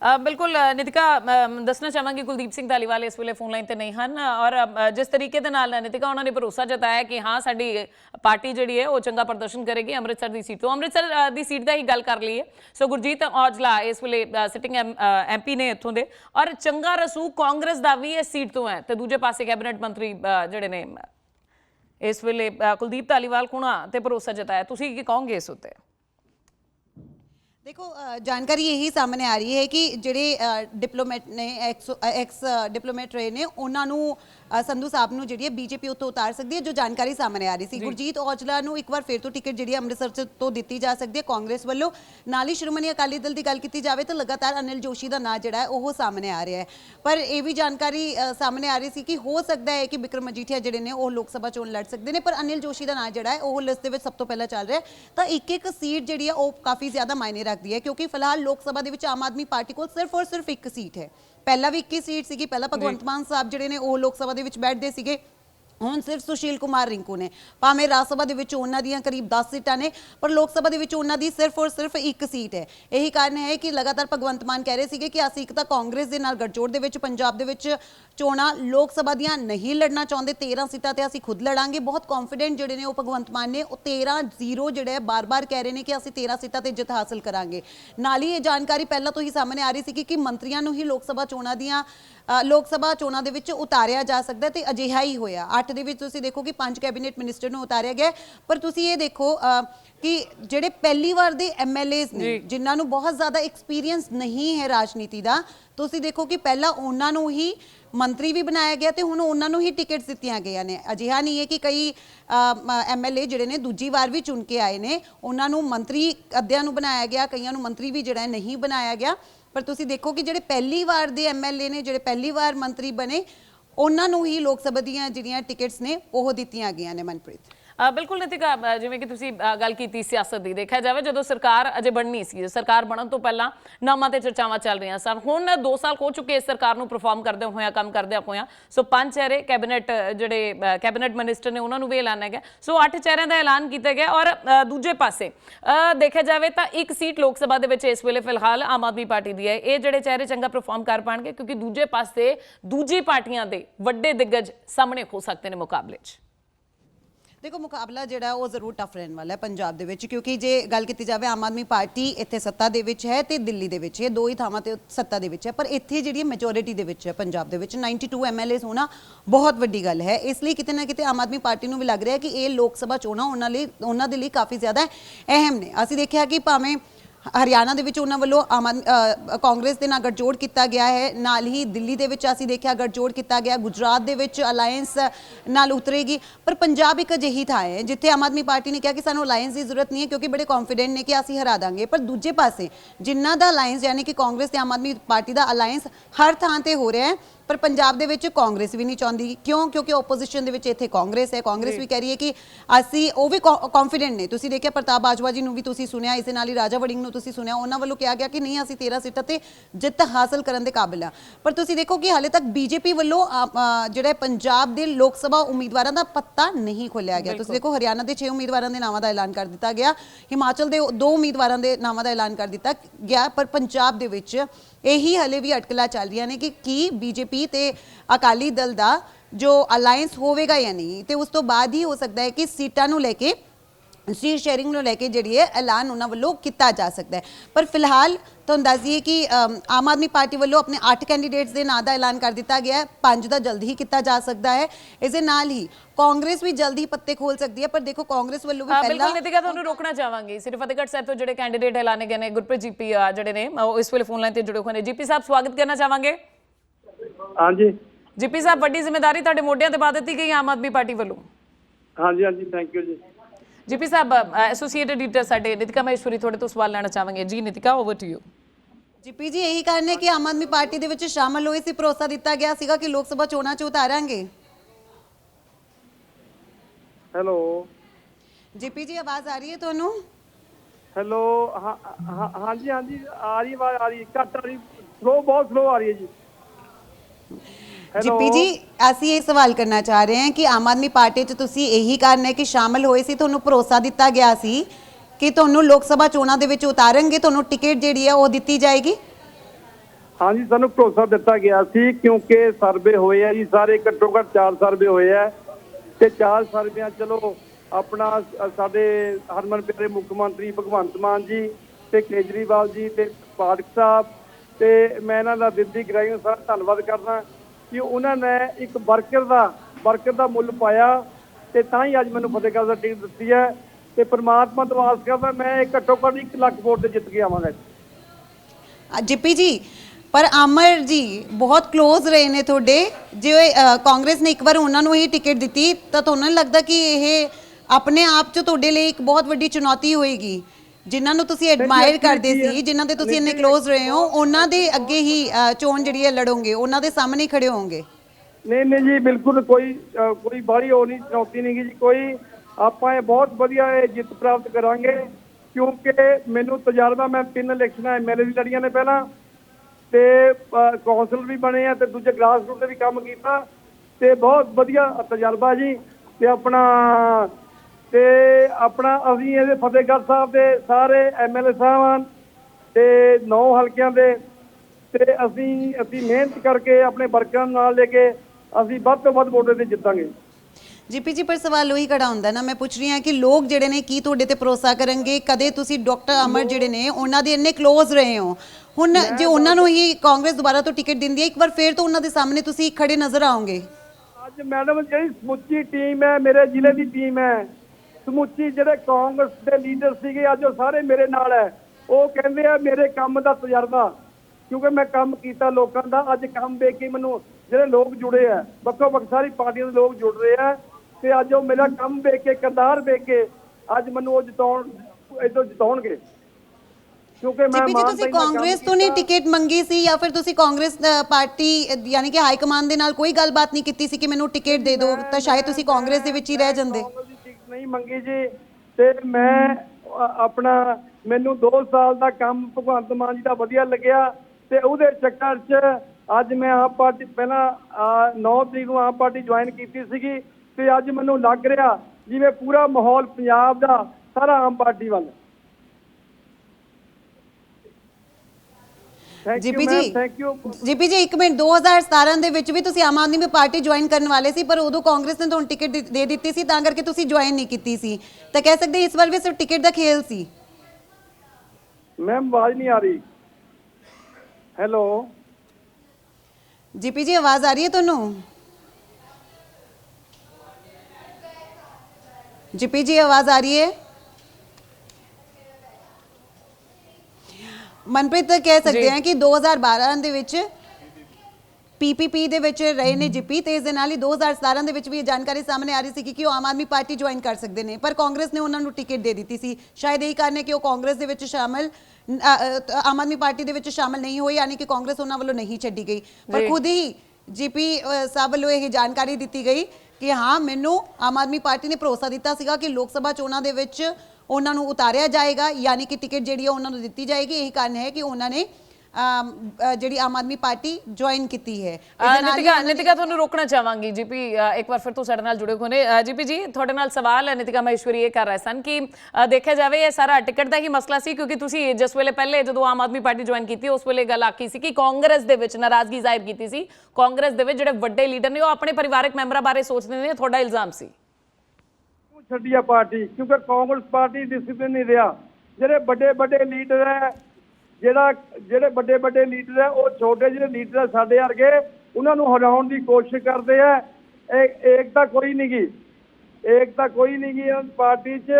ਬਿਲਕੁਲ ਨਿਤਿਕਾ ਅ, ਦੱਸਣਾ ਚਾਹਾਂਗੀ ਕੁਲਦੀਪ ਸਿੰਘ ਧਾਲੀਵਾਲ ਇਸ ਵੇਲੇ ਫੋਨ ਲਾਈਨ ਤੇ ਨਹੀਂ ਹਨ ਔਰ ਜਿਸ ਤਰੀਕੇ ਦੇ ਨਾਲ ਨਿਤਿਕਾ ਉਹਨਾਂ ਨੇ ਭਰੋਸਾ ਜਤਾਇਆ ਕਿ ਹਾਂ ਸਾਡੀ ਪਾਰਟੀ ਜਿਹੜੀ ਹੈ ਉਹ ਚੰਗਾ ਪ੍ਰਦਰਸ਼ਨ ਕਰੇਗੀ ਅੰਮ੍ਰਿਤਸਰ ਦੀ ਸੀਟ ਤੋਂ। ਅੰਮ੍ਰਿਤਸਰ ਦੀ ਸੀਟ ਦਾ ਹੀ ਗੱਲ ਕਰ ਲਈਏ। ਸੋ ਗੁਰਜੀਤ ਔਜਲਾ ਇਸ ਵੇਲੇ ਸਿਟਿੰਗ ਐਮਪੀ ਨੇ ਇੱਥੋਂ ਦੇ ਔਰ ਚੰਗਾ ਰਸੂ ਕਾਂਗਰਸ ਦਾ ਵੀ ਇਸ ਸੀਟ ਤੋਂ ਹੈ। ਤੇ ਦੂਜੇ ਪਾਸੇ ਕੈਬਨਿਟ ਮੰਤਰੀ ਜਿਹੜੇ ਨੇ ਇਸ ਵੇਲੇ ਕੁਲਦੀਪ ਧਾਲੀਵਾਲ ਕੋਣਾ ਤੇ ਭਰੋਸਾ ਜਤਾਇਆ। ਤੁਸੀਂ ਕੀ ਕਹੋਗੇ ਇਸ ਉੱਤੇ? ਦੇਖੋ ਜਾਣਕਾਰੀ ਇਹੀ ਸਾਹਮਣੇ ਆ ਰਹੀ ਹੈ ਕਿ ਜਿਹੜੇ ਡਿਪਲੋਮੈਟ ਨੇ ਐਕਸ ਡਿਪਲੋਮੈਟ ਰਹੇ ਨੇ ਉਹਨਾਂ ਨੂੰ ਸੰਧੂ ਸਾਹਿਬ ਨੂੰ ਜਿਹੜੀ ਹੈ ਬੀਜੇਪੀ ਉੱਤੋਂ ਉਤਾਰ ਸਕਦੀ ਹੈ ਜੋ ਜਾਣਕਾਰੀ ਸਾਹਮਣੇ ਆ ਰਹੀ ਸੀ। ਗੁਰਜੀਤ ਔਜਲਾ ਨੂੰ ਇੱਕ ਵਾਰ ਫਿਰ ਤੋਂ ਟਿਕਟ ਜਿਹੜੀ ਅੰਮ੍ਰਿਤਸਰ ਤੋਂ ਦਿੱਤੀ ਜਾ ਸਕਦੀ ਹੈ ਕਾਂਗਰਸ ਵੱਲੋਂ। ਨਾਲ ਹੀ ਸ਼੍ਰੋਮਣੀ ਅਕਾਲੀ ਦਲ ਦੀ ਗੱਲ ਕੀਤੀ ਜਾਵੇ ਤਾਂ ਲਗਾਤਾਰ ਅਨਿਲ ਜੋਸ਼ੀ ਦਾ ਨਾਂ ਜਿਹੜਾ ਹੈ ਉਹ ਸਾਹਮਣੇ ਆ ਰਿਹਾ ਹੈ। ਪਰ ਇਹ ਵੀ ਜਾਣਕਾਰੀ ਸਾਹਮਣੇ ਆ ਰਹੀ ਸੀ ਕਿ ਹੋ ਸਕਦਾ ਹੈ ਕਿ ਵਿਕਰਮ ਮਜੀਠੀਆ ਜਿਹੜੇ ਨੇ ਉਹ ਲੋਕ ਸਭਾ ਚੋਣ ਲੜ ਸਕਦੇ ਨੇ ਪਰ ਅਨਿਲ ਜੋਸ਼ੀ ਦਾ ਨਾਂ ਜਿਹੜਾ ਹੈ ਉਹ ਲਿਸਟ ਦੇ ਵਿੱਚ ਸਭ ਤੋਂ ਪਹਿਲਾਂ ਚੱਲ ਰਿਹਾ ਤਾਂ ਇੱਕ ਇੱਕ ਸੀਟ ਜਿਹੜੀ ਹੈ ਉਹ ਕਾਫੀ ਜ਼ਿਆਦਾ ਮਾਇਨੇ ਰੱਖਦੀ ਹੈ ਕਿਉਂਕਿ ਫਿਲਹਾਲ ਲੋਕ ਸਭਾ ਦੇ ਵਿੱਚ ਆਮ ਆਦਮੀ ਪਾਰਟੀ ਕੋਲ ਸਿਰਫ ਔਰ ਸਿਰਫ ਇੱਕ ਸੀਟ ਹੈ। ਪਹਿਲਾਂ ਵੀ 21 ਸੀਟ ਸੀਗੀ ਪਹਿਲਾਂ ਭਗਵੰਤ ਮਾਨ ਸਾਹਿਬ ਜਿਹੜੇ ਨੇ ਉਹ ਲੋਕ ਸਭਾ ਦੇ ਵਿੱਚ ਬੈਠਦੇ ਸੀਗੇ। ਹੁਣ ਸਿਰਫ ਸੁਸ਼ੀਲ ਕੁਮਾਰ ਰਿੰਕੂ ਨੇ। ਭਾਵੇਂ ਰਾਜ ਸਭਾ ਦੇ ਵਿੱਚ ਉਹਨਾਂ ਦੀਆਂ ਕਰੀਬ 10 ਸੀਟਾਂ ਨੇ ਪਰ ਲੋਕ ਸਭਾ ਦੇ ਵਿੱਚ ਉਹਨਾਂ ਦੀ ਸਿਰਫ ਔਰ ਸਿਰਫ ਇੱਕ ਸੀਟ ਹੈ। ਇਹੀ ਕਾਰਨ ਹੈ ਕਿ ਲਗਾਤਾਰ ਭਗਵੰਤ ਮਾਨ ਕਹਿ ਰਹੇ ਸੀਗੇ ਕਿ ਅਸੀਂ ਇੱਕ ਤਾਂ ਕਾਂਗਰਸ ਦੇ ਨਾਲ ਗੱਠਜੋੜ ਦੇ ਵਿੱਚ ਪੰਜਾਬ ਦੇ ਵਿੱਚ ਚੋਣਾਂ ਲੋਕ ਸਭਾ ਦੀਆਂ ਨਹੀਂ ਲੜਨਾ ਚਾਹੁੰਦੇ 13 ਸੀਟਾਂ ਤੇ ਅਸੀਂ ਖੁਦ ਲੜਾਂਗੇ। ਬਹੁਤ ਕੌਨਫੀਡੈਂਟ ਜਿਹੜੇ ਨੇ ਉਹ ਭਗਵੰਤ ਮਾਨ ਨੇ, ਉਹ 13 0 ਜਿਹੜੇ ਹੈ, ਬਾਰ-ਬਾਰ ਕਹਿ ਰਹੇ ਨੇ ਕਿ ਅਸੀਂ 13 ਸੀਟਾਂ ਤੇ ਜਿੱਤ ਹਾਸਲ ਕਰਾਂਗੇ। ਨਾਲ ਹੀ ਇਹ ਜਾਣਕਾਰੀ ਪਹਿਲਾਂ ਤੋਂ ਹੀ ਸਾਹਮਣੇ ਆ ਰਹੀ ਸੀ ਕਿ ਮੰਤਰੀਆਂ ਨੂੰ ਹੀ ਲੋਕ ਸਭਾ ਚੋਣਾਂ ਦੀਆਂ ਲੋਕ ਸਭਾ ਚੋਣਾਂ ਦੇ ਵਿੱਚ ਉਤਾਰਿਆ ਜਾ ਸਕਦਾ ਹੈ ਤੇ ਅਜਿਹਾ ਹੀ ਹੋਇਆ। 8 ਦੇ ਵਿੱਚ ਤੁਸੀਂ ਦੇਖੋ ਕਿ ਪੰਜ ਕੈਬਨਿਟ ਮਿਨਿਸਟਰ ਨੂੰ ਉਤਾਰਿਆ ਗਿਆ ਪਰ ਤੁਸੀਂ ਇਹ ਦੇਖੋ ਕਿ ਜਿਹੜੇ ਪਹਿਲੀ ਵਾਰ ਦੇ ਐਮਐਲਏਸ ਨੇ ਜਿਨ੍ਹਾਂ ਨੂੰ ਬਹੁਤ ਜ਼ਿਆਦਾ ਐਕਸਪੀਰੀਅੰਸ ਨਹੀਂ ਹੈ ਰਾਜਨੀਤੀ ਦਾ ਤੁਸੀਂ ਦੇਖੋ ਕਿ ਪਹਿਲਾਂ ਉਹਨਾਂ ਨੂੰ ਹੀ ਮੰਤਰੀ ਵੀ ਬਣਾਇਆ ਗਿਆ ਤੇ ਹੁਣ ਉਹਨਾਂ ਨੂੰ ਹੀ ਟਿਕਟਸ ਦਿੱਤੀਆਂ ਗਈਆਂ ਨੇ। ਅਜਿਹਾ ਨਹੀਂ ਹੈ ਕਿ ਕਈ ਐਮਐਲਏ ਜਿਹੜੇ ਨੇ ਦੂਜੀ ਵਾਰ ਵੀ ਚੁਣ ਕੇ ਆਏ ਨੇ ਉਹਨਾਂ ਨੂੰ ਮੰਤਰੀ ਅੱਧਿਆਂ ਨੂੰ ਬਣਾਇਆ ਗਿਆ ਕਈਆਂ ਨੂੰ ਮੰਤਰੀ ਵੀ ਜਿਹੜਾ ਨਹੀਂ ਬਣਾਇਆ ਗਿਆ। ਪਰ ਤੁਸੀਂ ਦੇਖੋ ਕਿ ਜਿਹੜੇ ਪਹਿਲੀ ਵਾਰ ਦੇ ਐਮਐਲਏ ਨੇ ਜਿਹੜੇ ਪਹਿਲੀ ਵਾਰ ਮੰਤਰੀ ਬਣੇ ਉਹਨਾਂ ਨੂੰ ਹੀ ਲੋਕ ਸਭਾ ਦੀਆਂ ਜਿਹੜੀਆਂ ਟਿਕਟਸ ਨੇ ਉਹ ਦਿੱਤੀਆਂ ਗਈਆਂ ਨੇ ਮਨਪ੍ਰੀਤ। ਬਿਲਕੁਲ ਨਿਤਿਕਾ ਜਿਵੇਂ ਕਿ ਤੁਸੀਂ ਗੱਲ ਕੀਤੀ ਸਿਆਸਤ ਦੀ, ਦੇਖਿਆ ਜਾਵੇ ਜਦੋਂ ਸਰਕਾਰ ਅਜੇ ਬਣਨੀ ਸੀ ਸਰਕਾਰ ਬਣਨ ਤੋਂ ਪਹਿਲਾਂ ਨਾਮਾਂ ਤੇ ਚਰਚਾਵਾਂ ਚੱਲ ਰਹੀਆਂ ਸਨ, ਹੁਣ 2 ਸਾਲ ਹੋ ਚੁੱਕੇ ਇਸ ਸਰਕਾਰ ਨੂੰ ਪਰਫਾਰਮ ਕਰਦੇ ਹੋਇਆ, ਕੰਮ ਕਰਦੇ ਹੋਇਆ, ਸੋ ਪੰਜ ਚਿਹਰੇ ਕੈਬਨਿਟ, ਜਿਹੜੇ ਕੈਬਨਿਟ ਮਿਨਿਸਟਰ ਨੇ ਉਹਨਾਂ ਨੂੰ ਵੀ ਐਲਾਨਿਆ ਗਿਆ, ਸੋ ਅੱਠ ਚਿਹਰਿਆਂ ਦਾ ਐਲਾਨ ਕੀਤਾ ਗਿਆ ਔਰ ਦੂਜੇ ਪਾਸੇ ਦੇਖਿਆ ਜਾਵੇ ਤਾਂ ਇੱਕ ਸੀਟ ਲੋਕ ਸਭਾ ਦੇ ਵਿੱਚ ਇਸ ਵੇਲੇ ਫਿਲਹਾਲ ਆਮ ਆਦਮੀ ਪਾਰਟੀ ਦੀ ਹੈ, ਇਹ ਜਿਹੜੇ ਚਿਹਰੇ ਚੰਗਾ ਪਰਫਾਰਮ ਕਰ ਪਾਣਗੇ ਕਿਉਂਕਿ ਦੂਜੇ ਪਾਸੇ ਦੂਜੀ ਪਾਰਟੀਆਂ ਦੇ ਵੱਡੇ ਦਿੱਗਜ ਸਾਹਮਣੇ ਹੋ ਸਕਦੇ ਨੇ ਮੁਕਾਬਲੇ 'ਚ। ਦੇਖੋ ਮੁਕਾਬਲਾ ਜਿਹੜਾ ਉਹ ਜ਼ਰੂਰ ਟਫ ਰਹਿਣ ਵਾਲਾ ਹੈ ਪੰਜਾਬ ਦੇ ਵਿੱਚ, ਕਿਉਂਕਿ ਜੇ ਗੱਲ ਕੀਤੀ ਜਾਵੇ ਆਮ ਆਦਮੀ ਪਾਰਟੀ ਇੱਥੇ ਸੱਤਾ ਦੇ ਵਿੱਚ ਹੈ ਤੇ ਦਿੱਲੀ ਦੇ ਵਿੱਚ, ਇਹ ਦੋ ਹੀ ਥਾਵਾਂ ਤੇ ਸੱਤਾ ਦੇ ਵਿੱਚ ਹੈ, ਪਰ ਇੱਥੇ ਜਿਹੜੀ ਮੈਜੋਰਿਟੀ ਦੇ ਵਿੱਚ ਹੈ ਪੰਜਾਬ ਦੇ ਵਿੱਚ 92 ਐਮਐਲਏਸ ਹੋਣਾ ਬਹੁਤ ਵੱਡੀ ਗੱਲ ਹੈ। ਇਸ ਲਈ ਕਿਤੇ ਨਾ ਕਿਤੇ ਆਮ ਆਦਮੀ ਪਾਰਟੀ ਨੂੰ ਵੀ ਲੱਗ ਰਿਹਾ ਕਿ ਇਹ ਲੋਕ ਸਭਾ ਚੋਣਾਂ ਉਹਨਾਂ ਲਈ, ਉਹਨਾਂ ਦੇ ਲਈ ਕਾਫੀ ਜ਼ਿਆਦਾ ਅਹਿਮ ਨੇ। ਅਸੀਂ ਦੇਖਿਆ ਕਿ ਭਾਵੇਂ ਹਰਿਆਣਾ ਦੇ ਵਿੱਚ ਉਹਨਾਂ ਵੱਲੋਂ ਆਮ ਆਦਮੀ- ਅ, ਕਾਂਗਰਸ ਦੇ ਨਾਲ ਗੱਠਜੋੜ ਕੀਤਾ ਗਿਆ ਹੈ। ਨਾਲ ਹੀ ਦਿੱਲੀ ਦੇ ਵਿੱਚ ਅਸੀਂ ਦੇਖਿਆ ਗੱਠਜੋੜ ਕੀਤਾ ਗਿਆ। ਗੁਜਰਾਤ ਦੇ ਵਿੱਚ ਅਲਾਈਅੰਸ ਨਾਲ ਉਤਰੇਗੀ। ਪਰ ਪੰਜਾਬ ਇੱਕ ਅਜਿਹੀ ਥਾਂ ਹੈ ਜਿੱਥੇ ਆਮ ਆਦਮੀ ਪਾਰਟੀ ਨੇ ਕਿਹਾ ਕਿ ਸਾਨੂੰ ਅਲਾਈਅੰਸ ਦੀ ਜ਼ਰੂਰਤ ਨਹੀਂ ਹੈ ਕਿਉਂਕਿ ਬੜੇ ਕੌਨਫੀਡੈਂਟ ਨੇ ਕਿ ਅਸੀਂ ਹਰਾ ਦਾਂਗੇ। ਪਰ ਦੂਜੇ ਪਾਸੇ ਜਿਨ੍ਹਾਂ ਦਾ ਅਲਾਈਅੰਸ ਯਾਨੀ ਕਿ ਕਾਂਗਰਸ ਤੇ ਆਮ ਆਦਮੀ ਪਾਰਟੀ ਦਾ ਅਲਾਈਅੰਸ ਹਰ ਥਾਂ ਤੇ ਹੋ ਰਿਹਾ ਹੈ ਪਰ ਪੰਜਾਬ ਦੇ ਵਿੱਚ ਕਾਂਗਰਸ ਵੀ ਨਹੀਂ ਚਾਹੁੰਦੀ। ਕਿਉਂ? ਕਿਉਂਕਿ ਆਪੋਜੀਸ਼ਨ ਦੇ ਵਿੱਚ ਇੱਥੇ ਕਾਂਗਰਸ ਹੈ। ਕਾਂਗਰਸ ਵੀ ਕਹਿ ਰਹੀ ਹੈ ਕਿ ਅਸੀਂ ਉਹ ਵੀ ਕੌਨਫੀਡੈਂਟ ਨੇ। ਤੁਸੀਂ ਦੇਖਿਆ ਪ੍ਰਤਾਪ ਬਾਜਵਾ ਜੀ ਨੂੰ ਵੀ ਤੁਸੀਂ ਸੁਣਿਆ ਇਸੇ ਨਾਲ ਹੀ ਰਾਜਾ ਵੜਿੰਗ ਨੂੰ ਤੁਸੀਂ ਸੁਣਿਆ ਉਹਨਾਂ ਵੱਲੋਂ ਕਿਹਾ ਗਿਆ ਕਿ ਨਹੀਂ ਅਸੀਂ 13 ਸੀਟਾਂ ਤੇ ਜਿੱਤ ਹਾਸਲ ਕਰਨ ਦੇ ਕਾਬਿਲ ਆ ਪਰ ਤੁਸੀਂ ਦੇਖੋ ਕਿ ਹਾਲੇ ਤੱਕ ਬੀਜੇਪੀ ਵੱਲੋਂ ਜਿਹੜਾ ਪੰਜਾਬ ਦੇ ਲੋਕ ਸਭਾ ਉਮੀਦਵਾਰਾਂ ਦਾ ਪੱਤਾ ਨਹੀਂ ਖੋਲਿਆ ਗਿਆ। ਤੁਸੀਂ ਦੇਖੋ ਹਰਿਆਣਾ ਦੇ 6 ਉਮੀਦਵਾਰਾਂ ਦੇ ਨਾਵਾਂ ਦਾ ਐਲਾਨ ਕਰ ਦਿੱਤਾ ਗਿਆ। ਹਿਮਾਚਲ ਦੇ ਦੋ ਉਮੀਦਵਾਰਾਂ ਦੇ ਨਾਵਾਂ ਦਾ ਐਲਾਨ ਕਰ ਦਿੱਤਾ ਗਿਆ। ਪਰ ਪੰਜਾਬ ਦੇ ਵਿੱਚ ਇਹੀ ਹਲੇ ਵੀ ਅਟਕਲਾਂ ਚੱਲ ਰਹੀਆਂ ਨੇ ਕਿ ਕੀ ਬੀਜੇਪੀ ਤੇ ਅਕਾਲੀ ਦਲ ਦਾ ਜੋ ਅਲਾਈਅੰਸ ਹੋਵੇਗਾ ਜਾਂ ਨਹੀਂ, ਤੇ ਉਸ ਤੋਂ ਬਾਅਦ ਹੀ ਹੋ ਸਕਦਾ ਹੈ ਕਿ ਸੀਟਾਂ ਨੂੰ ਲੈ ਕੇ ਸੀਟ ਸ਼ੇਅਰਿੰਗ ਨੂੰ ਲੈ ਕੇ ਜਿਹੜੀ ਹੈ ਐਲਾਨ ਉਹਨਾਂ ਵੱਲੋਂ ਕੀਤਾ ਜਾ ਸਕਦਾ ਹੈ। ਪਰ ਫਿਲਹਾਲ ਤੁਹਾਨੂੰ ਦੱਸ ਦਈਏ ਕਿ ਅਮ, ਆਮ ਆਦਮੀ ਪਾਰਟੀ ਵੱਲੋਂ ਆਪਣੇ 8 ਕੈਂਡੀਡੇਟਸ ਦੇ ਨਾਂ ਦਾ ਐਲਾਨ ਕਰ ਦਿੱਤਾ ਗਿਆ ਹੈ। 5 ਦਾ ਜਲਦੀ ਹੀ ਕੀਤਾ ਜਾ ਸਕਦਾ ਹੈ। ਇਸ ਦੇ ਨਾਲ ਹੀ ਕਾਂਗਰਸ ਵੀ ਜਲਦੀ ਹੀ ਪੱਤੇ ਖੋਲ ਸਕਦੀ ਹੈ ਪਰ ਦੇਖੋ ਕਾਂਗਰਸ ਵੱਲੋਂ ਵੀ ਹਾਂ ਪਹਿਲਾਂ ਬਿਲਕੁਲ ਨਿਤਿਕਾ ਤੁਹਾਨੂੰ ਰੋਕਣਾ ਚਾਹਾਂਗੀ। ਸਿਰਫ ਫਤਿਹਗੜ੍ਹ ਸਾਹਿਬ ਤੋਂ ਜਿਹੜੇ ਕੈਂਡੀਡੇਟ ਐਲਾਨੇ ਗਏ ਨੇ ਗੁਰਪ੍ਰੀਤ ਜੀਪੀ ਆ ਜਿਹੜੇ ਨੇ ਉਹ ਇਸ ਵੇਲੇ ਫੋਨ ਲਾਈਨ ਤੇ ਜੁੜੇ ਹੋਏ ਨੇ। ਜੀਪੀ ਸਾਹਿਬ ਸਵਾਗਤ ਕਰਨਾ ਚਾਹਾਂਗੇ। ਹਾਂਜੀ। ਜੀਪੀ ਸਾਹਿਬ ਵੱਡੀ ਜ਼ਿੰਮੇਵਾਰੀ ਤੁਹਾਡੇ ਮੋਢਿਆਂ ਤੇ ਪਾ ਦਿੱਤੀ ਗਈ ਆਮ ਆਦਮੀ ਪਾਰਟੀ ਵੱਲੋਂ। ਹਾਂਜੀ ਹਾਂਜੀ thank you ji. GP Sahib associated editor ਸਾਡੇ ਨਿਤਿਕਾ ਮਹੇਸ਼ਵਰੀ ਤੁਹਾਡੇ ਤੋਂ ਸਵਾਲ ਲੈਣਾ ਚਾਹਾਂਗੇ ਜੀ Nitika over to you GP ji ਇਹੀ ਕਾਰਨ ਹੈ ਕਿ ਆਮ ਆਦਮੀ ਪਾਰਟੀ ਦੇ ਵਿੱਚ ਸ਼ਾਮਲ ਹੋਏ ਸੀ ਭਰੋਸਾ ਦਿੱਤਾ ਗਿਆ ਸੀਗਾ ਕਿ ਲੋਕ ਸਭਾ ਚੋਣਾਂ 'ਚ ਉਤਾਰਾਂਗੇ ਹੈਲੋ ਜੀਪੀ ਜੀ ਆਵਾਜ਼ ਆ ਰਹੀ ਹੈ ਤੁਹਾਨੂੰ ਹੈਲੋ ਹਾਂ ਹਾਂ- ਹਾਂਜੀ ਹਾਂਜੀ ਆ ਰਹੀ ਆਵਾਜ਼ ਆ ਰਹੀ ਘੱਟ ਆ ਰਹੀ ਸਲੋ ਬਹੁਤ ਸਲੋ ਆ ਰਹੀ ਹੈ ਜੀ। ਜੀਪੀ ਜੀ ਅਸੀਂ ਇਹ ਸਵਾਲ ਕਰਨਾ ਚਾਹ ਰਹੇ ਹਾਂ ਕਿ ਆਮ ਆਦਮੀ ਪਾਰਟੀ 'ਚ ਤੁਸੀਂ ਇਹੀ ਕਾਰਨ ਹੈ ਕਿ ਸ਼ਾਮਲ ਹੋਏ ਸੀ ਤੁਹਾਨੂੰ ਭਰੋਸਾ ਦਿੱਤਾ ਗਿਆ ਸੀ ਕਿ ਤੁਹਾਨੂੰ ਲੋਕ ਸਭਾ ਚੋਣਾਂ ਦੇ ਵਿੱਚ ਉਤਾਰਨਗੇ ਤੁਹਾਨੂੰ ਟਿਕਟ ਜਿਹੜੀ ਹੈ ਉਹ ਦਿੱਤੀ ਜਾਏਗੀ? ਹਾਂਜੀ ਸਾਨੂੰ ਭਰੋਸਾ ਦਿੱਤਾ ਗਿਆ ਸੀ ਕਿਉਂਕਿ ਸਰਵੇ ਹੋਏ ਆ ਜੀ ਸਾਰੇ ਘੱਟੋ ਘੱਟ 4 ਸਰਵੇ ਹੋਏ ਆ ਤੇ 4 ਸਰਵਿਆਂ ਚਲੋ ਆਪਣਾ ਸਾਡੇ ਹਰਮਨ ਪਿਆਰੇ ਮੁੱਖ ਮੰਤਰੀ ਭਗਵੰਤ ਮਾਨ ਜੀ ਤੇ ਕੇਜਰੀਵਾਲ ਜੀ ਤੇ ਪਾਠਕ ਸਾਹਿਬ ਤੇ ਮੈਂ ਇਹਨਾਂ ਦਾ ਦਿਲ ਨਾਲ ਸਾਰਾ ਧੰਨਵਾਦ ਕਰਦਾ। ਕਿ ਉਹਨਾਂ ਨੇ ਇੱਕ ਵਰਕਰ ਦਾ ਵਰਕਰ ਦਾ ਮੁੱਲ ਪਾਇਆ ਤੇ ਤਾਂ ਹੀ ਅੱਜ ਮੈਨੂੰ ਫਤਿਹਗੜ੍ਹ ਦਾ ਟਿਕਟ ਦਿੱਤੀ ਹੈ ਤੇ ਪ੍ਰਮਾਤਮਾ ਤੋਂ ਆਸ ਕਰਦਾ ਮੈਂ ਘੱਟੋ ਘੱਟ 1 ਲੱਖ ਵੋਟ ਤੇ ਜਿੱਤ ਕੇ ਆਵਾਂਗਾ ਜੀ। ਜੀ, ਪਰ ਅਮਰ ਜੀ ਬਹੁਤ ਕਲੋਜ਼ ਰਹੇ ਨੇ ਤੁਹਾਡੇ। ਜੇ ਕਾਂਗਰਸ ਨੇ ਇੱਕ ਵਾਰ ਉਹਨਾਂ ਨੂੰ ਹੀ ਟਿਕਟ ਦਿੱਤੀ ਤਾਂ ਤੁਹਾਨੂੰ ਲੱਗਦਾ ਕਿ ਇਹ ਆਪਣੇ ਆਪ 'ਚ ਤੁਹਾਡੇ ਲਈ ਇੱਕ ਬਹੁਤ ਵੱਡੀ ਚੁਣੌਤੀ ਹੋਏਗੀ? ਜਿਨ੍ਹਾਂ ਨੂੰ ਤੁਸੀਂ ਐਡਮਾਇਰ ਕਰਦੇ ਸੀ ਜਿਨ੍ਹਾਂ ਦੇ ਤੁਸੀਂ ਇੰਨੇ ক্লোਜ਼ ਰਹੇ ਹੋ ਉਹਨਾਂ ਦੇ ਅੱਗੇ ਹੀ ਅ, ਚੋਣ ਜਿਹੜੀ ਹੈ ਲੜੋਗੇ ਉਹਨਾਂ ਦੇ ਸਾਹਮਣੇ ਹੀ ਖੜੇ ਹੋਵੋਗੇ। ਨਹੀਂ ਨਹੀਂ ਜੀ ਬਿਲਕੁਲ ਕੋਈ ਅ, ਕੋਈ ਬਾਹਰੀ ਉਹ ਨਹੀਂ ਚੁਣੌਤੀ ਨਹੀਂ ਗੀ ਜੀ ਕੋਈ ਆਪਾਂ ਇਹ ਬਹੁਤ ਵਧੀਆ ਇਹ ਜਿੱਤ ਪ੍ਰਾਪਤ ਕਰਾਂਗੇ ਕਿਉਂਕਿ ਮੈਨੂੰ ਤਜਰਬਾ ਮੈਂ ਤਿੰਨ ਇਲੈਕਸ਼ਨਾਂ ਐਮਐਲਏ ਦੀ ਲੜੀਆਂ ਨੇ ਪਹਿਲਾਂ ਤੇ ਅ, ਕੌਂਸਲ ਵੀ ਬਣੇ ਆ ਤੇ ਦੂਜੇ ਗ੍ਰਾਸ ਰੂਟ ਤੇ ਵੀ ਕੰਮ ਕੀਤਾ ਤੇ ਬਹੁਤ ਵਧੀਆ ਤਜਰਬਾ ਜੀ ਤੇ ਆਪਣਾ ਤੇ ਆਪਣਾ ਅਸੀਂ ਇਹਦੇ ਫਤਿਹਗੜ੍ਹ ਸਾਹਿਬ ਦੇ ਸਾਰੇ ਐਮਐਲਏ ਸਾਹਿਬਾਨ ਤੇ ਨੌ ਹਲਕਿਆਂ ਦੇ ਤੇ ਅਸੀਂ ਅਸੀਂ ਮਿਹਨਤ ਕਰਕੇ ਆਪਣੇ ਵਰਕਰਾਂ ਨਾਲ ਲੈ ਕੇ ਅਸੀਂ ਵੱਧ ਤੋਂ ਵੱਧ ਵੋਟਾਂ ਤੇ ਜਿੱਤਾਂਗੇ। ਜੀਪੀ ਜੀ ਪਰ ਸਵਾਲ ਉਹੀ ਖੜਾ ਹੁੰਦਾ ਨਾ ਮੈਂ ਪੁੱਛ ਰਹੀ ਹਾਂ ਕਿ ਲੋਕ ਜਿਹੜੇ ਨੇ ਕੀ ਤੁਹਾਡੇ ਤੇ ਭਰੋਸਾ ਕਰਨਗੇ? ਕਦੇ ਤੁਸੀਂ ਡਾਕਟਰ ਅਮਰ ਜਿਹੜੇ ਨੇ ਉਹਨਾਂ ਦੇ ਇੰਨੇ ক্লোਜ਼ ਰਹੇ ਹੋ? ਹੁਣ ਜੇ ਉਹਨਾਂ ਨੂੰ ਹੀ ਕਾਂਗਰਸ ਦੁਬਾਰਾ ਤੋਂ ਟਿਕਟ ਦਿੰਦੀ ਹੈ ਇੱਕ ਵਾਰ ਫੇਰ ਤੋਂ ਉਹਨਾਂ ਦੇ ਸਾਹਮਣੇ ਤੁਸੀਂ ਖੜੇ ਨਜ਼ਰ ਆਓਗੇ? ਅੱਜ ਮੈਡਮ ਜਿਹੜੀ ਸਮੁੱਚੀ ਟੀਮ ਹੈ ਮੇਰੇ ਜ਼ਿਲ੍ਹੇ ਦੀ ਟੀਮ ਹੈ ਸਮੁੱਚੀ ਜਿਹੜੇ ਕਾਂਗਰਸ ਦੇ ਲੀਡਰ ਸੀਗੇ ਅੱਜ ਉਹ ਸਾਰੇ ਮੇਰੇ ਨਾਲ ਹੈ। ਉਹ ਕਹਿੰਦੇ ਆ ਮੇਰੇ ਕੰਮ ਦਾ ਤਜਰਬਾ ਕਿਉਂਕਿ ਮੈਂ ਕੰਮ ਕੀਤਾ ਲੋਕਾਂ ਦਾ ਅੱਜ ਕੰਮ ਵੇਖ ਕੇ ਮੈਨੂੰ ਜਿਹੜੇ ਲੋਕ ਜੁੜੇ ਆ ਵੱਖੋ ਵੱਖ ਸਾਰੀ ਪਾਰਟੀਆਂ ਦੇ ਲੋਕ ਜੁੜ ਰਹੇ ਆ ਤੇ ਅੱਜ ਉਹ ਮੇਰਾ ਕੰਮ ਵੇਖ ਕੇ ਕਰਦਾਰ ਵੇਖ ਕੇ ਅੱਜ ਮੈਨੂੰ ਉਹ ਜਿਤਾਉਣ ਇਦੋਂ ਜਿਤਾਉਣਗੇ। ਕਿਉਂਕਿ ਮੈਂ ਜੀ ਤੁਸੀਂ ਕਾਂਗਰਸ ਤੋਂ ਨਹੀਂ। ਟਿਕਟ ਮੰਗੀ ਸੀ ਜਾਂ ਫਿਰ ਤੁਸੀਂ ਕਾਂਗਰਸ ਪਾਰਟੀ ਯਾਨੀ ਕਿ ਹਾਈ ਕਮਾਂਡ ਦੇ ਨਾਲ ਕੋਈ ਗੱਲਬਾਤ ਨਹੀਂ ਕੀਤੀ ਸੀ ਕਿ ਮੈਨੂੰ ਟਿਕਟ ਦੇ ਦਿਓ ਤਾਂ ਸ਼ਾਇਦ ਤੁਸੀਂ ਕਾਂਗਰਸ ਦੇ ਵਿੱਚ ਹੀ ਰਹਿ ਜਾਂਦੇ। ਨਹੀਂ ਮੰਗੀ ਜੀ। ਤੇ ਮੈਂ ਆਪਣਾ ਮੈਨੂੰ 2 ਸਾਲ ਦਾ ਕੰਮ ਭਗਵੰਤ ਮਾਨ ਜੀ ਦਾ ਵਧੀਆ ਲੱਗਿਆ ਤੇ ਉਹਦੇ ਚੱਕਰ 'ਚ ਅੱਜ ਮੈਂ ਆਪ ਪਾਰਟੀ, ਪਹਿਲਾਂ 9 ਤਰੀਕ ਨੂੰ ਆਮ ਪਾਰਟੀ ਜੁਆਇਨ ਕੀਤੀ ਸੀਗੀ ਤੇ ਅੱਜ ਮੈਨੂੰ ਲੱਗ ਰਿਹਾ ਜਿਵੇਂ ਪੂਰਾ ਮਾਹੌਲ ਪੰਜਾਬ ਦਾ, ਸਾਰਾ ਆਮ ਪਾਰਟੀ ਵੱਲ thank you GP ji thank you GP ji ਇੱਕ ਮਿੰਟ 2017 ਦੇ ਵਿੱਚ ਵੀ ਤੁਸੀਂ ਆਮ ਆਦਮੀ ਪਾਰਟੀ ਜੁਆਇਨ ਕਰਨ ਵਾਲੇ ਸੀ ਪਰ ਉਦੋਂ ਕਾਂਗਰਸ ਨੇ ਤੁਹਾਨੂੰ ਟਿਕਟ ਦੇ- ਦੇ ਦਿੱਤੀ ਸੀ ਤਾਂ ਕਰਕੇ ਤੁਸੀਂ ਜੁਆਇਨ ਨਹੀਂ ਕੀਤੀ ਸੀ। ਤਾਂ ਕਹਿ ਸਕਦੇ ਇਸ ਵਾਰ ਵੀ ਸਿਰਫ ਟਿਕਟ ਦਾ ਖੇਲ ਸੀ? ਮੈਮ ਆਵਾਜ਼ ਨਹੀਂ ਆ ਰਹੀ। ਹੈਲੋ ਜੀਪੀ ਜੀ ਆਵਾਜ਼ ਆ ਰਹੀ ਹੈ ਤੁਹਾਨੂੰ? ਜੀਪੀ ਜੀ ਆਵਾਜ਼ ਆ ਰਹੀ ਹੈ? ਮਨਪ੍ਰੀਤ ਕਹਿ ਸਕਦੇ। ਹਾਂ ਕਿ 2012 ਦੇ ਵਿੱਚ ਪੀਪੀਪੀ ਦੇ ਵਿੱਚ ਰਹੇ ਨੇ ਜੀਪੀ ਤੇ ਇਸ ਦੇ ਨਾਲ ਹੀ 2017 ਦੇ ਵਿੱਚ ਵੀ ਇਹ ਜਾਣਕਾਰੀ ਸਾਹਮਣੇ ਆ ਰਹੀ ਸੀ ਕਿ ਉਹ ਆਮ ਆਦਮੀ ਪਾਰਟੀ ਜੁਆਇਨ ਕਰ ਸਕਦੇ ਨੇ ਪਰ ਕਾਂਗਰਸ ਨੇ ਉਹਨਾਂ ਨੂੰ ਟਿਕਟ ਦੇ ਦਿੱਤੀ ਸੀ ਸ਼ਾਇਦ ਇਹੀ ਕਾਰਨ ਹੈ ਕਿ ਉਹ ਕਾਂਗਰਸ ਦੇ ਵਿੱਚ ਸ਼ਾਮਲ ਆਮ ਆਦਮੀ ਪਾਰਟੀ ਦੇ ਵਿੱਚ ਸ਼ਾਮਲ ਨਹੀਂ ਹੋਏ ਯਾਨੀ ਕਿ ਕਾਂਗਰਸ ਉਹਨਾਂ ਵੱਲੋਂ ਨਹੀਂ ਛੱਡੀ ਗਈ ਪਰ। ਖੁਦ ਹੀ ਜੀਪੀ ਸਾਹਿਬ ਵੱਲੋਂ ਇਹ ਜਾਣਕਾਰੀ ਦਿੱਤੀ ਗਈ ਕਿ ਹਾਂ ਮੈਨੂੰ ਆਮ ਆਦਮੀ ਪਾਰਟੀ ਨੇ ਭਰੋਸਾ ਦਿੱਤਾ ਸੀਗਾ ਕਿ ਲੋਕ ਸਭਾ ਚੋਣਾਂ ਦੇ ਵਿੱਚ ਉਹਨਾਂ ਨੂੰ ਉਤਾਰਿਆ ਜਾਏਗਾ ਯਾਨੀ ਕਿ ਟਿਕਟ ਜਿਹੜੀ ਹੈ ਉਹਨਾਂ ਨੂੰ ਦਿੱਤੀ ਜਾਏਗੀ। ਇਹੀ ਕਾਰਨ ਹੈ ਕਿ ਉਹਨਾਂ ਨੇ ਅਮ, ਅ, ਜਿਹੜੀ ਆਮ ਆਦਮੀ ਪਾਰਟੀ ਜੁਆਇਨ ਕੀਤੀ ਹੈ। ਅਹ ਨਿਤਿਕਾ ਨਿਤਿਕਾ ਤੁਹਾਨੂੰ ਰੋਕਣਾ ਚਾਹਾਂਗੀ। ਜੀਪੀ ਇੱਕ ਵਾਰ ਫਿਰ ਤੋਂ ਸਾਡੇ ਨਾਲ ਜੁੜੇ ਹੋਏ ਨੇ ਜੀਪੀ ਜੀ ਤੁਹਾਡੇ ਨਾਲ ਸਵਾਲ ਹੈ ਨਿਤਿਕਾ ਮਹੇਸ਼ਵਰੀ ਇਹ ਕਰ ਰਹੇ ਸਨ ਕਿ ਅਹ ਦੇਖਿਆ ਜਾਵੇ ਇਹ ਸਾਰਾ ਟਿਕਟ ਦਾ ਹੀ ਮਸਲਾ ਸੀ ਕਿਉਂਕਿ ਤੁਸੀਂ ਜਿਸ ਵੇਲੇ ਪਹਿਲੇ ਜਦੋਂ ਆਮ ਆਦਮੀ ਪਾਰਟੀ ਜੁਆਇਨ ਕੀਤੀ ਉਸ ਵੇਲੇ ਗੱਲ ਆਖੀ ਸੀ ਕਿ ਕਾਂਗਰਸ ਦੇ ਵਿੱਚ ਨਾਰਾਜ਼ਗੀ ਜ਼ਾਹਿਰ ਕੀਤੀ ਸੀ। ਕਾਂਗਰਸ ਦੇ ਵਿੱਚ ਜਿਹੜੇ ਵੱਡੇ ਲੀਡਰ ਨੇ ਉਹ ਆਪਣੇ ਪਰਿਵਾਰਕ ਮੈਂਬਰਾਂ ਬਾਰੇ ਸੋਚਦੇ ਨੇ ਤੁਹਾਡਾ ਇਲਜ਼ਾਮ ਸੀ। ਛੱਡੀ ਆ ਪਾਰਟੀ ਕਿਉਂਕਿ ਕਾਂਗਰਸ ਪਾਰਟੀ ਡਿਸਪਲਿਨ ਨਹੀਂ ਰਿਹਾ। ਜਿਹੜੇ ਵੱਡੇ ਵੱਡੇ ਲੀਡਰ ਹੈ ਜਿਹੜਾ ਜਿਹੜੇ ਵੱਡੇ ਵੱਡੇ ਲੀਡਰ ਹੈ ਉਹ ਛੋਟੇ ਜਿਹੜੇ ਲੀਡਰ ਸਾਡੇ ਵਰਗੇ ਉਹਨਾਂ ਨੂੰ ਹਰਾਉਣ ਦੀ ਕੋਸ਼ਿਸ਼ ਕਰਦੇ ਆ। ਇਹ ਏਕਤਾ ਕੋਈ ਨਹੀਂ ਗੀ। ਏਕਤਾ ਕੋਈ ਨਹੀਂ ਗੀ ਇਸ ਪਾਰਟੀ 'ਚ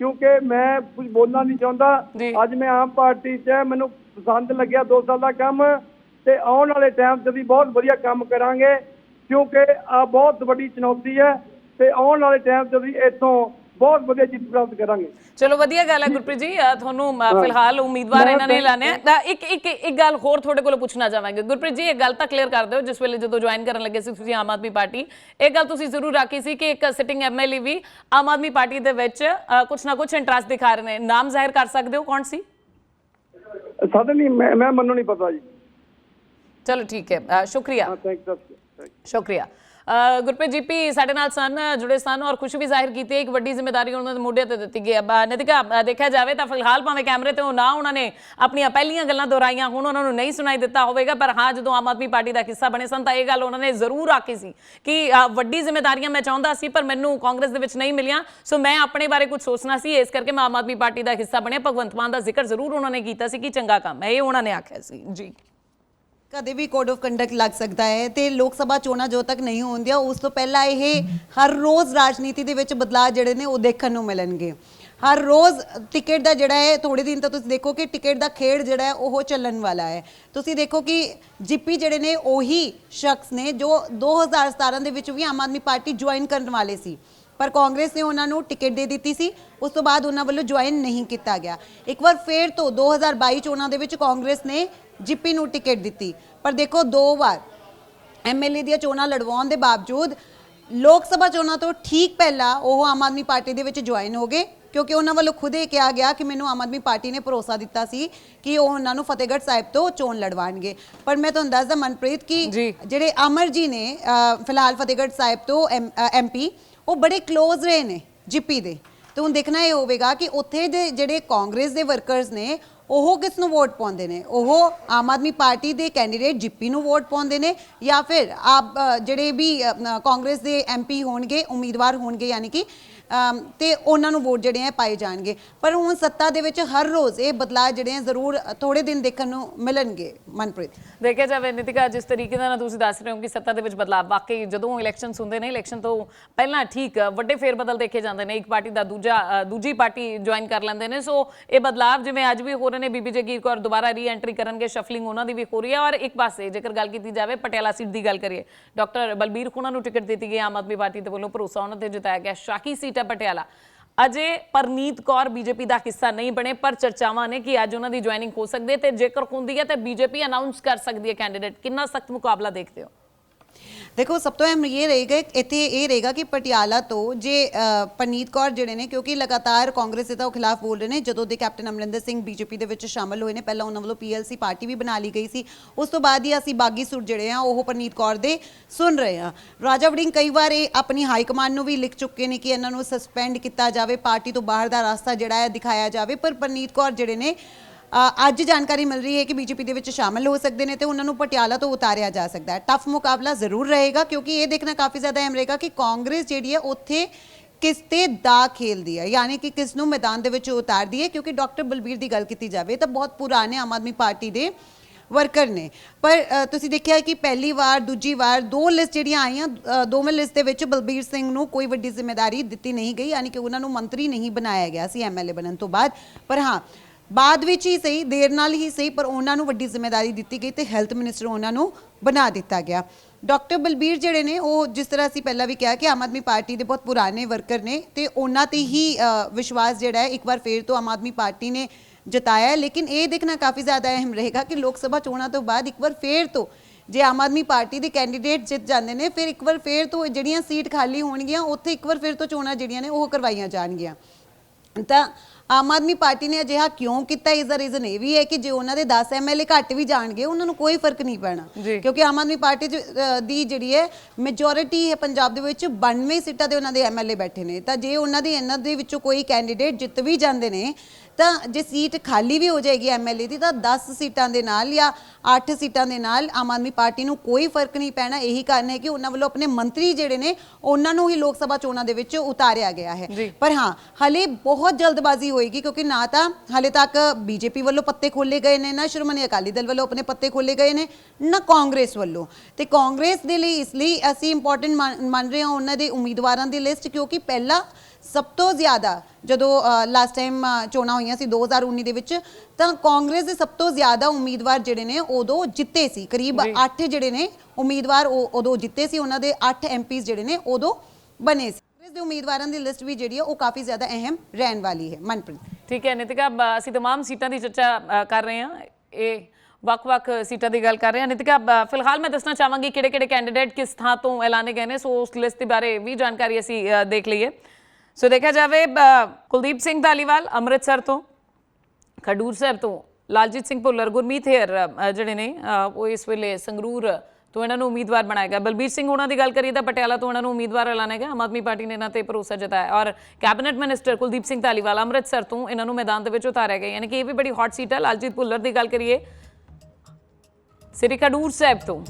ਕਿਉਂਕਿ ਮੈਂ ਕੁਝ ਬੋਲਣਾ ਨਹੀਂ। ਚਾਹੁੰਦਾ। ਅੱਜ ਮੈਂ ਆਮ ਪਾਰਟੀ 'ਚ ਹੈ, ਮੈਨੂੰ ਪਸੰਦ ਲੱਗਿਆ 2 ਸਾਲ ਦਾ ਕੰਮ ਤੇ ਆਉਣ ਵਾਲੇ ਟਾਈਮ 'ਚ ਅਸੀਂ ਬਹੁਤ ਵਧੀਆ ਕੰਮ ਕਰਾਂਗੇ ਕਿਉਂਕਿ ਆ ਬਹੁਤ ਵੱਡੀ ਚੁਣੌਤੀ ਹੈ। ਤੇ ਆਉਣ ਵਾਲੇ ਟਾਈਮ 'ਚ ਅਸੀਂ ਇੱਥੋਂ ਬਹੁਤ ਵਧੀਆ ਜਿੱਤ ਪ੍ਰਾਪਤ ਕਰਾਂਗੇ। ਚਲੋ ਵਧੀਆ ਗੱਲ ਹੈ ਗੁਰਪ੍ਰੀਤ ਜੀ। ਤੁਹਾਨੂੰ ਫਿਲਹਾਲ ਉਮੀਦਵਾਰ ਇਹਨਾਂ ਨੇ ਐਲਾਨਿਆ ਤਾਂ ਇੱਕ ਇੱਕ ਇੱਕ ਗੱਲ ਹੋਰ ਤੁਹਾਡੇ ਕੋਲੋਂ ਪੁੱਛਣਾ ਚਾਹਾਂਗੇ। ਗੁਰਪ੍ਰੀਤ ਜੀ ਇਹ ਗੱਲ ਤਾਂ ਕਲੀਅਰ ਕਰ ਦਿਓ। ਜਿਸ ਵੇਲੇ ਜਦੋਂ ਜੁਆਇਨ ਕਰਨ ਲੱਗੇ ਸੀ ਤੁਸੀਂ ਆਮ ਆਦਮੀ ਪਾਰਟੀ। ਇਹ ਗੱਲ ਤੁਸੀਂ ਜ਼ਰੂਰ ਆਖੀ ਸੀ ਕਿ ਇੱਕ ਸਿਟਿੰਗ ਐਮਐਲਏ ਵੀ ਆਮ ਆਦਮੀ ਪਾਰਟੀ ਦੇ ਵਿੱਚ ਕੁਛ ਨਾ ਕੁਛ ਇੰਟਰਸਟ ਦਿਖਾ ਰਹੇ ਨੇ। ਨਾਮ ਜ਼ਾਹਿਰ ਕਰ ਸਕਦੇ ਹੋ? ਕੌਣ ਸੀ? ਲਈ ਮੈਂ ਮੈਂ ਮੈਨੂੰ ਨਹੀਂ ਪਤਾ ਜੀ। ਚਲੋ ਠੀਕ ਹੈ। ਸ਼ੁਕਰੀਆ। ਹਾਂ ਥੈਂਕ ਯੂ ਸ਼ੁਕਰੀਆ। ਗੁਰਪ੍ਰੀਤ ਜੀਪੀ ਸਾਡੇ ਨਾਲ ਸਨ, ਜੁੜੇ ਸਨ ਔਰ ਖੁਸ਼ੀ ਵੀ ਜ਼ਾਹਿਰ ਕੀਤੀ ਹੈ ਇੱਕ ਵੱਡੀ ਜ਼ਿੰਮੇਵਾਰੀ ਉਹਨਾਂ ਦੇ ਮੋਢੇ ਤੇ ਦਿੱਤੀ ਗਈ ਹੈ। ਬ- ਨਿਤਿਕਾ ਦੇਖਿਆ ਜਾਵੇ ਤਾਂ ਫਿਲਹਾਲ ਭਾਵੇਂ ਕੈਮਰੇ ਤੇ ਉਹ ਨਾ ਉਹਨਾਂ ਨੇ ਆਪਣੀਆਂ ਪਹਿਲੀਆਂ ਗੱਲਾਂ ਦੁਹਰਾਈਆਂ, ਹੁਣ ਉਹਨਾਂ ਨੂੰ ਨਹੀਂ ਸੁਣਾਈ ਦਿੱਤਾ ਹੋਵੇਗਾ, ਪਰ ਹਾਂ, ਜਦੋਂ ਆਮ ਆਦਮੀ ਪਾਰਟੀ ਦਾ ਹਿੱਸਾ ਬਣੇ ਸਨ ਤਾਂ ਇਹ ਗੱਲ ਉਹਨਾਂ ਨੇ ਜ਼ਰੂਰ ਆਖੀ ਸੀ ਕਿ ਵੱਡੀ ਜ਼ਿੰਮੇਵਾਰੀਆਂ ਮੈਂ ਚਾਹੁੰਦਾ ਸੀ, ਪਰ ਮੈਨੂੰ ਕਾਂਗਰਸ ਦੇ ਵਿੱਚ ਨਹੀਂ ਮਿਲੀਆਂ। ਸੋ ਮੈਂ ਆਪਣੇ ਬਾਰੇ ਕੁਝ ਸੋਚਣਾ ਸੀ, ਇਸ ਕਰਕੇ ਮੈਂ ਆਮ ਆਦਮੀ ਪਾਰਟੀ ਦਾ ਹਿੱਸਾ ਬਣਿਆ। ਭਗਵੰਤ ਮਾਨ ਦਾ ਜ਼ਿਕਰ ਜ਼ਰੂਰ ਉਹਨਾਂ ਨੇ ਕੀਤਾ ਸੀ ਕਿ ਚੰਗਾ ਕੰਮ ਹੈ, ਇਹ ਉਹਨਾਂ ਨੇ ਆਖਿਆ ਸੀ। ਜੀ। ਕਦੇ ਵੀ ਕੋਡ ਆਫ ਕੰਡਕਟ ਲੱਗ ਸਕਦਾ ਹੈ ਤੇ ਲੋਕ ਸਭਾ ਚੋਣਾਂ ਜੋ ਤੱਕ ਨਹੀਂ ਹੁੰਦੀਆਂ ਉਸ ਤੋਂ ਪਹਿਲਾਂ ਇਹ ਹਰ ਰੋਜ਼ ਰਾਜਨੀਤੀ ਦੇ ਵਿੱਚ ਬਦਲਾਅ ਜਿਹੜੇ ਨੇ ਉਹ ਦੇਖਣ ਨੂੰ ਮਿਲਣਗੇ। ਹਰ ਰੋਜ਼ ਟਿਕਟ ਦਾ ਜਿਹੜਾ ਹੈ ਥੋੜੇ ਦਿਨ ਤਾਂ ਤੁਸੀਂ ਦੇਖੋ ਕਿ ਟਿਕਟ ਦਾ ਖੇਡ ਜਿਹੜਾ ਹੈ, ਉਹ ਚੱਲਣ ਵਾਲਾ ਹੈ। ਤੁਸੀਂ ਦੇਖੋ ਕਿ ਜਿੱਪੀ ਜਿਹੜੇ ਨੇ, ਉਹੀ ਸ਼ਖਸ ਨੇ ਜੋ 2017 ਦੇ ਵਿੱਚ ਵੀ ਆਮ ਆਦਮੀ ਪਾਰਟੀ ਜੁਆਇਨ ਕਰਨ ਵਾਲੇ ਸੀ। ਪਰ ਕਾਂਗਰਸ ਨੇ ਉਹਨਾਂ ਨੂੰ ਟਿਕਟ ਦੇ ਦਿੱਤੀ ਸੀ, ਉਸ ਤੋਂ ਬਾਅਦ ਉਹਨਾਂ ਵੱਲੋਂ ਜੁਆਇਨ ਨਹੀਂ ਕੀਤਾ ਗਿਆ। ਇੱਕ ਵਾਰ ਫੇਰ ਤੋਂ 2022 ਚੋਣਾਂ ਦੇ ਵਿੱਚ ਕਾਂਗਰਸ ਨੇ ਜਿੱਪੀ ਨੂੰ ਟਿਕਟ ਦਿੱਤੀ। ਪਰ ਦੇਖੋ ਦੋ ਵਾਰ ਐਮਐਲਏ ਦੀਆਂ ਚੋਣਾਂ ਲੜਵਾਉਣ ਦੇ ਬਾਵਜੂਦ ਲੋਕ ਸਭਾ ਚੋਣਾਂ ਤੋਂ ਠੀਕ ਪਹਿਲਾਂ ਉਹ ਆਮ ਆਦਮੀ ਪਾਰਟੀ ਦੇ ਵਿੱਚ ਜੁਆਇਨ ਹੋ ਗਏ ਕਿਉਂਕਿ ਉਹਨਾਂ ਵੱਲੋਂ ਖੁਦ ਇਹ ਕਿਹਾ ਗਿਆ ਕਿ ਮੈਨੂੰ ਆਮ ਆਦਮੀ ਪਾਰਟੀ ਨੇ ਭਰੋਸਾ ਦਿੱਤਾ ਸੀ ਕਿ ਉਹ ਉਹਨਾਂ ਨੂੰ ਫਤਿਹਗੜ੍ਹ ਸਾਹਿਬ ਤੋਂ ਚੋਣ ਲੜਵਾਣਗੇ ਪਰ ਮੈਂ ਤੁਹਾਨੂੰ ਦੱਸਦਾ ਮਨਪ੍ਰੀਤ ਕਿ। ਜਿਹੜੇ ਅਮਰ ਜੀ ਨੇ ਫਿਲਹਾਲ ਫਤਿਹਗੜ੍ਹ ਸਾਹਿਬ ਤੋਂ ਐਮਪੀ ਉਹ ਬੜੇ ক্লোਜ਼ ਰਹੇ ਨੇ ਜਿੱਪੀ ਦੇ। ਤੇ ਹੁਣ ਦੇਖਣਾ ਇਹ ਹੋਵੇਗਾ ਕਿ ਉੱਥੇ ਦੇ ਜਿਹੜੇ ਕਾਂਗਰਸ ਦੇ ਵਰਕਰਸ ਨੇ ਉਹ ਕਿਸ ਨੂੰ ਵੋਟ ਪਾਉਂਦੇ ਨੇ? ਉਹ ਆਮ ਆਦਮੀ ਪਾਰਟੀ ਦੇ ਕੈਂਡੀਡੇਟ ਜਿੱਪੀ ਨੂੰ ਵੋਟ ਪਾਉਂਦੇ ਨੇ ਜਾਂ ਫਿਰ ਆਪ ਅ, ਜਿਹੜੇ ਵੀ ਅ, ਕਾਂਗਰਸ ਦੇ ਐਮਪੀ ਹੋਣਗੇ ਉਮੀਦਵਾਰ ਹੋਣਗੇ ਯਾਨੀ ਕਿ ਤੇ ਉਹਨਾਂ ਨੂੰ ਵੋਟ ਜਿਹੜੇ ਆ ਪਾਏ ਜਾਣਗੇ। ਪਰ ਹੁਣ ਸੱਤਾ ਦੇ ਵਿੱਚ ਹਰ ਰੋਜ਼ ਇਹ ਬਦਲਾਅ ਜਿਹੜੇ ਆ ਜ਼ਰੂਰ ਥੋੜੇ ਦਿਨ ਦੇਖਣ ਨੂੰ ਮਿਲਣਗੇ, ਮਨਪ੍ਰੀਤ। ਦੇਖਿਆ ਜਾਵੇ ਨਿਤਿਕਾ, ਜਿਸ ਤਰੀਕੇ ਨਾਲ ਤੁਸੀਂ ਦੱਸ ਰਹੇ ਹੋ ਕਿ ਸੱਤਾ ਦੇ ਵਿੱਚ ਬਦਲਾਅ, ਵਾਕਈ ਜਦੋਂ ਇਲੈਕਸ਼ਨ ਹੁੰਦੇ ਨੇ ਇਲੈਕਸ਼ਨ ਤੋਂ ਪਹਿਲਾਂ ਠੀਕ ਵੱਡੇ ਫੇਰ ਬਦਲ ਦੇਖੇ ਜਾਂਦੇ ਨੇ, ਇੱਕ ਪਾਰਟੀ ਦਾ ਦੂਜਾ ਦੂਜੀ ਪਾਰਟੀ ਜੁਆਇਨ ਕਰ ਲੈਂਦੇ ਨੇ। ਸੋ ਇਹ ਬਦਲਾਅ ਜਿਵੇਂ ਅੱਜ ਵੀ ਹੋ ਰਹੇ ਨੇ, ਬੀਬੀ ਜਗੀਰ ਕੌਰ ਦੁਬਾਰਾ ਰੀ ਐਂਟਰੀ ਕਰਨਗੇ ਸ਼ਫਲਿੰਗ ਉਹਨਾਂ ਦੀ ਵੀ ਹੋ ਰਹੀ ਹੈ। ਔਰ ਇੱਕ ਪਾਸੇ ਜੇਕਰ ਗੱਲ ਕੀਤੀ ਜਾਵੇ, ਪਟਿਆਲਾ ਸੀਟ ਦੀ ਗੱਲ ਕਰੀਏ, ਡਾਕਟਰ ਬਲਬੀਰ ਖੁਣਾ ਨੂੰ ਟਿਕਟ ਦਿੱਤੀ ਗਈ, ਆਮ ਆਦਮੀ ਪਾਰਟੀ ਦੇ ਵੱਲੋਂ ਭਰੋਸਾ ਉਹਨਾਂ ਤੇ ਜਤਾਇਆ ਗਿਆ, ਸ਼ਾਹੀ ਸੀਟ ਹੈ ਪਟਿਆਲਾ। ਅਜੇ ਪਰਨੀਤ ਕੌਰ ਬੀਜੇਪੀ ਦਾ ਹਿੱਸਾ ਨਹੀਂ ਬਣੇ, ਪਰ ਚਰਚਾਵਾਂ ਨੇ ਕਿ ਅੱਜ ਉਹਨਾਂ ਦੀ ਜੁਆਇਨਿੰਗ ਹੋ ਸਕਦੀ ਹੈ ਤੇ ਜੇਕਰ ਹੁੰਦੀ ਹੈ ਤੇ ਬੀਜੇਪੀ ਅਨਾਉਂਸ ਕਰ ਸਕਦੀ ਹੈ ਕੈਂਡੀਡੇਟ ਕਿੰਨਾ ਸਖਤ ਮੁਕਾਬਲਾ ਦੇਖਦੇ ਹੋ? ਦੇਖੋ ਸਭ ਤੋਂ ਅਹਿਮ ਇਹ ਰਹੇਗਾ ਇੱਥੇ ਇਹ ਰਹੇਗਾ ਕਿ ਪਟਿਆਲਾ ਤੋਂ ਜੇ ਅ, ਪਰਨੀਤ ਕੌਰ ਜਿਹੜੇ ਨੇ ਕਿਉਂਕਿ ਲਗਾਤਾਰ ਕਾਂਗਰਸ ਦੇ ਤਾਂ ਉਹ ਖਿਲਾਫ ਬੋਲ ਰਹੇ ਨੇ ਜਦੋਂ ਦੇ ਕੈਪਟਨ ਅਮਰਿੰਦਰ ਸਿੰਘ ਬੀਜੇਪੀ ਦੇ ਵਿੱਚ ਸ਼ਾਮਲ ਹੋਏ ਨੇ ਪਹਿਲਾਂ ਉਹਨਾਂ ਵੱਲੋਂ ਪੀਐਲਸੀ ਪਾਰਟੀ ਵੀ ਬਣਾ ਲਈ ਗਈ ਸੀ। ਉਸ ਤੋਂ ਬਾਅਦ ਹੀ ਅਸੀਂ ਬਾਗੀ ਸੁਰ ਜਿਹੜੇ ਆ ਉਹ ਪਰਨੀਤ ਕੌਰ ਦੇ ਸੁਣ ਰਹੇ ਆ। ਰਾਜਾ ਵੜਿੰਗ ਕਈ ਵਾਰ ਇਹ ਆਪਣੀ ਹਾਈ ਕਮਾਂਡ ਨੂੰ ਵੀ ਲਿਖ ਚੁੱਕੇ ਨੇ ਕਿ ਇਹਨਾਂ ਨੂੰ ਸਸਪੈਂਡ ਕੀਤਾ ਜਾਵੇ ਪਾਰਟੀ ਤੋਂ ਬਾਹਰ ਦਾ ਰਸਤਾ ਜਿਹੜਾ ਹੈ ਦਿਖਾਇਆ ਜਾਵੇ ਪਰ ਪਰਨੀਤ ਕੌਰ ਜਿਹੜੇ ਨੇ ਅੱਜ ਜਾਣਕਾਰੀ ਮਿਲ ਰਹੀ ਹੈ ਕਿ ਬੀਜੇਪੀ ਦੇ ਵਿੱਚ ਸ਼ਾਮਲ ਹੋ ਸਕਦੇ ਨੇ ਤੇ ਉਹਨਾਂ ਨੂੰ ਪਟਿਆਲਾ ਤੋਂ ਉਤਾਰਿਆ ਜਾ ਸਕਦਾ ਹੈ। ਟਫ ਮੁਕਾਬਲਾ ਜ਼ਰੂਰ ਰਹੇਗਾ ਕਿਉਂਕਿ ਇਹ ਦੇਖਣਾ ਕਾਫੀ ਜ਼ਿਆਦਾ ਅਹਿਮ ਰਹੇਗਾ ਕਿ ਕਾਂਗਰਸ ਜਿਹੜੀ ਹੈ ਉੱਥੇ ਕਿਸ ਤੇ ਦਾ ਖੇਲਦੀ ਹੈ, ਯਾਨੀ ਕਿ ਕਿਸ ਨੂੰ ਮੈਦਾਨ ਦੇ ਵਿੱਚ ਉਤਾਰਦੀ ਹੈ ਕਿਉਂਕਿ ਡਾਕਟਰ ਬਲਬੀਰ ਦੀ ਗੱਲ ਕੀਤੀ ਜਾਵੇ ਤਾਂ ਬਹੁਤ ਪੁਰਾਣੇ ਆਮ ਆਦਮੀ ਪਾਰਟੀ ਦੇ ਵਰਕਰ ਨੇ। ਪਰ ਤੁਸੀਂ ਦੇਖਿਆ ਕਿ ਪਹਿਲੀ ਵਾਰ, ਦੂਜੀ ਵਾਰ ਦੋ ਲਿਸਟ ਜਿਹੜੀਆਂ ਆਈਆਂ ਦੋਵੇਂ ਲਿਸਟ ਦੇ ਵਿੱਚ ਬਲਬੀਰ ਸਿੰਘ ਨੂੰ ਕੋਈ ਵੱਡੀ ਜ਼ਿੰਮੇਵਾਰੀ ਦਿੱਤੀ ਨਹੀਂ ਗਈ, ਯਾਨੀ ਕਿ ਉਹਨਾਂ ਨੂੰ ਮੰਤਰੀ ਨਹੀਂ ਬਣਾਇਆ ਗਿਆ ਸੀ ਐਮਐਲਏ ਬਣਨ ਤੋਂ ਬਾਅਦ। ਪਰ ਹਾਂ ਬਾਅਦ ਵਿੱਚ ਹੀ ਸਹੀ, ਦੇਰ ਨਾਲ ਹੀ ਸਹੀ, ਪਰ ਉਹਨਾਂ ਨੂੰ ਵੱਡੀ ਜ਼ਿੰਮੇਵਾਰੀ ਦਿੱਤੀ ਗਈ ਤੇ ਹੈਲਥ ਮਿਨਿਸਟਰ ਉਹਨਾਂ ਨੂੰ ਬਣਾ ਦਿੱਤਾ ਗਿਆ। ਡਾਕਟਰ ਬਲਬੀਰ ਜਿਹੜੇ ਨੇ, ਉਹ ਜਿਸ ਤਰ੍ਹਾਂ ਅਸੀਂ ਪਹਿਲਾਂ ਵੀ ਕਿਹਾ ਕਿ ਆਮ ਆਦਮੀ ਪਾਰਟੀ ਦੇ ਬਹੁਤ ਪੁਰਾਣੇ ਵਰਕਰ ਨੇ ਤੇ ਉਹਨਾਂ ਤੇ ਹੀ ਵਿਸ਼ਵਾਸ ਜਿਹੜਾ ਹੈ ਇੱਕ ਵਾਰ ਫੇਰ ਤੋਂ ਆਮ ਆਦਮੀ ਪਾਰਟੀ ਨੇ ਜਤਾਇਆ ਲੇਕਿਨ ਇਹ ਦੇਖਣਾ ਕਾਫੀ ਜ਼ਿਆਦਾ ਅਹਿਮ ਰਹੇਗਾ ਕਿ ਲੋਕ ਸਭਾ ਚੋਣਾਂ ਤੋਂ ਬਾਅਦ ਇੱਕ ਵਾਰ ਫੇਰ ਤੋਂ ਜੇ ਆਮ ਆਦਮੀ ਪਾਰਟੀ ਦੇ ਕੈਂਡੀਡੇਟ ਜਿੱਤ ਜਾਂਦੇ ਨੇ, ਫਿਰ ਇੱਕ ਵਾਰ ਫੇਰ ਤੋਂ ਜਿਹੜੀਆਂ ਸੀਟ ਖਾਲੀ ਹੋਣਗੀਆਂ, ਉੱਥੇ ਇੱਕ ਵਾਰ ਫੇਰ ਤੋਂ ਚੋਣਾਂ ਜਿਹੜੀਆਂ ਨੇ ਉਹ ਕਰਵਾਈਆਂ ਜਾਣਗੀਆਂ। ਤਾਂ ਆਮ ਆਦਮੀ ਪਾਰਟੀ ਨੇ ਅਜਿਹਾ ਕਿਉਂ ਕੀਤਾ? ਇਸ ਦਾ ਰੀਜ਼ਨ ਇਹ ਵੀ ਹੈ ਕਿ ਜੇ ਉਹਨਾਂ ਦੇ 10 ਐਮਐਲਏ ਘੱਟ ਵੀ ਜਾਣਗੇ ਉਹਨਾਂ ਨੂੰ ਕੋਈ ਫ਼ਰਕ ਨਹੀਂ ਪੈਣਾ। ਕਿਉਂਕਿ ਆਮ ਆਦਮੀ ਪਾਰਟੀ ਦੀ ਜਿਹੜੀ ਹੈ ਮੈਜੋਰਿਟੀ ਹੈ ਪੰਜਾਬ ਦੇ ਵਿੱਚ 92 ਸੀਟਾਂ ਤੇ ਉਹਨਾਂ ਦੇ ਐਮਐਲਏ ਬੈਠੇ ਨੇ। ਤਾਂ ਜੇ ਉਹਨਾਂ ਦੀ ਇਹਨਾਂ ਦੇ ਵਿੱਚੋਂ ਕੋਈ ਕੈਂਡੀਡੇਟ ਜਿੱਤ ਵੀ ਜਾਂਦੇ ਨੇ ਤਾਂ ਜੇ ਸੀਟ ਖਾਲੀ ਵੀ ਹੋ ਜਾਏਗੀ ਐਮਐਲਏ ਦੀ ਤਾਂ 10 ਸੀਟਾਂ ਦੇ ਨਾਲ ਜਾਂ 8 ਸੀਟਾਂ ਦੇ ਨਾਲ ਆਮ ਆਦਮੀ ਪਾਰਟੀ ਨੂੰ ਕੋਈ ਫ਼ਰਕ ਨਹੀਂ ਪੈਣਾ। ਇਹੀ ਕਾਰਨ ਹੈ ਕਿ ਉਹਨਾਂ ਵੱਲੋਂ ਆਪਣੇ ਮੰਤਰੀ ਜਿਹੜੇ ਨੇ ਉਹਨਾਂ ਨੂੰ ਹੀ ਲੋਕ ਸਭਾ ਚੋਣਾਂ ਦੇ ਵਿੱਚ ਉਤਾਰਿਆ ਗਿਆ ਹੈ। ਪਰ ਹਾਂ ਹਲੇ ਬਹੁਤ ਜਲਦਬਾਜ਼ੀ ਹੋਏਗੀ ਕਿਉਂਕਿ ਨਾ ਤਾਂ ਹਲੇ ਤੱਕ ਬੀਜੇਪੀ ਵੱਲੋਂ ਪੱਤੇ ਖੋਲੇ ਗਏ ਨੇ ਨਾ ਸ਼੍ਰੋਮਣੀ ਅਕਾਲੀ ਦਲ ਵੱਲੋਂ ਆਪਣੇ ਪੱਤੇ ਖੋਲੇ ਗਏ ਨੇ ਨਾ ਕਾਂਗਰਸ ਵੱਲੋਂ। ਤੇ ਕਾਂਗਰਸ ਦੇ ਲਈ ਇਸ ਲਈ ਅਸੀਂ ਇੰਪੋਰਟੈਂਟ ਮੰਨ ਰਹੇ ਹਾਂ ਉਹਨਾਂ ਦੇ ਉਮੀਦਵਾਰਾਂ ਦੀ ਲਿਸਟ ਕਿਉਂਕਿ ਪਹਿਲਾਂ ਸਭ ਤੋਂ ਜ਼ਿਆਦਾ ਜਦੋਂ ਲਾਸਟ ਟਾਈਮ ਚੋਣਾਂ ਹੋਈਆਂ ਸੀ 2019 ਦੇ ਵਿੱਚ ਤਾਂ ਕਾਂਗਰਸ ਦੇ ਸਭ ਤੋਂ ਜ਼ਿਆਦਾ ਉਮੀਦਵਾਰ ਜਿਹੜੇ ਨੇ ਉਦੋਂ ਜਿੱਤੇ ਸੀ। ਕਰੀਬ 8 ਜਿਹੜੇ ਨੇ ਉਮੀਦਵਾਰ ਉਹ ਉਦੋਂ ਜਿੱਤੇ ਸੀ ਉਹਨਾਂ ਦੇ 8 ਐਮਪੀਸ ਜਿਹੜੇ ਨੇ ਉਦੋਂ ਬਣੇ ਸੀ। ਕਾਂਗਰਸ ਦੇ ਉਮੀਦਵਾਰਾਂ ਦੀ ਲਿਸਟ ਵੀ ਜਿਹੜੀ ਹੈ ਉਹ ਕਾਫੀ ਜ਼ਿਆਦਾ ਅਹਿਮ ਰਹਿਣ ਵਾਲੀ ਹੈ ਮਨਪ੍ਰੀਤ ਠੀਕ ਹੈ ਨਿਤਿਕਾ ਬ- ਅਸੀਂ तमाम ਸੀਟਾਂ ਦੀ ਚਰਚਾ ਅ, ਕਰ ਰਹੇ ਹਾਂ ਇਹ ਵੱਖ-ਵੱਖ ਸੀਟਾਂ ਦੀ ਗੱਲ ਕਰ ਰਹੇ ਹਾਂ ਨਿਤਿਕਾ ਬ- ਫਿਲਹਾਲ ਮੈਂ ਦੱਸਣਾ ਚਾਹਾਂਗੀ ਕਿਹੜੇ-ਕਿਹੜੇ ਕੈਂਡੀਡੇਟ ਕਿਸ ਥਾਂ ਤੋਂ ਐਲਾਨੇ ਗਏ ਨੇ ਸੋ ਉਸ ਲਿਸਟ ਦੇ ਬਾਰੇ ਵੀ ਜਾਣਕਾਰੀ ਅਸੀਂ ਅ, ਦੇਖ ਲਈਏ ਸੋ ਦੇਖਿਆ ਜਾਵੇ ਬ- ਕੁਲਦੀਪ ਸਿੰਘ ਧਾਲੀਵਾਲ ਅੰਮ੍ਰਿਤਸਰ ਤੋਂ ਖਡੂਰ ਸਾਹਿਬ ਤੋਂ ਲਾਲਜੀਤ ਸਿੰਘ ਭੁੱਲਰ ਗੁਰਮੀਤ ਹੇਰ ਅ, ਜਿਹੜੇ ਨੇ ਅ, ਉਹ ਇਸ ਵੇਲੇ ਸੰਗਰੂਰ ਤੋਂ ਇਹਨਾਂ ਨੂੰ ਉਮੀਦਵਾਰ ਬਣਾਇਆ ਗਿਆ ਬਲਬੀਰ ਸਿੰਘ, ਉਹਨਾਂ ਦੀ ਗੱਲ ਕਰੀਏ ਤਾਂ ਪਟਿਆਲਾ ਤੋਂ ਉਹਨਾਂ ਨੂੰ ਉਮੀਦਵਾਰ ਐਲਾਨਿਆ ਗਿਆ। ਆਮ ਆਦਮੀ ਪਾਰਟੀ ਨੇ ਇਹਨਾਂ ਤੇ ਭਰੋਸਾ ਜਤਾਇਆ। ਔਰ ਕੈਬਨਿਟ ਮਿਨਿਸਟਰ ਕੁਲਦੀਪ ਸਿੰਘ ਧਾਲੀਵਾਲ ਅੰਮ੍ਰਿਤਸਰ ਤੋਂ ਇਹਨਾਂ ਨੂੰ ਮੈਦਾਨ ਦੇ ਵਿੱਚ ਉਤਾਰਿਆ ਗਿਆ। ਯਾਨੀ ਕਿ ਇਹ ਵੀ ਬੜੀ ਹੌਟ ਸੀਟ ਹੈ ਲਾਲਜੀਤ ਭੁੱਲਰ ਦੀ ਗੱਲ ਕਰੀਏ, ਸ੍ਰੀ ਖਡੂਰ ਸਾਹਿਬ ਤੋਂ।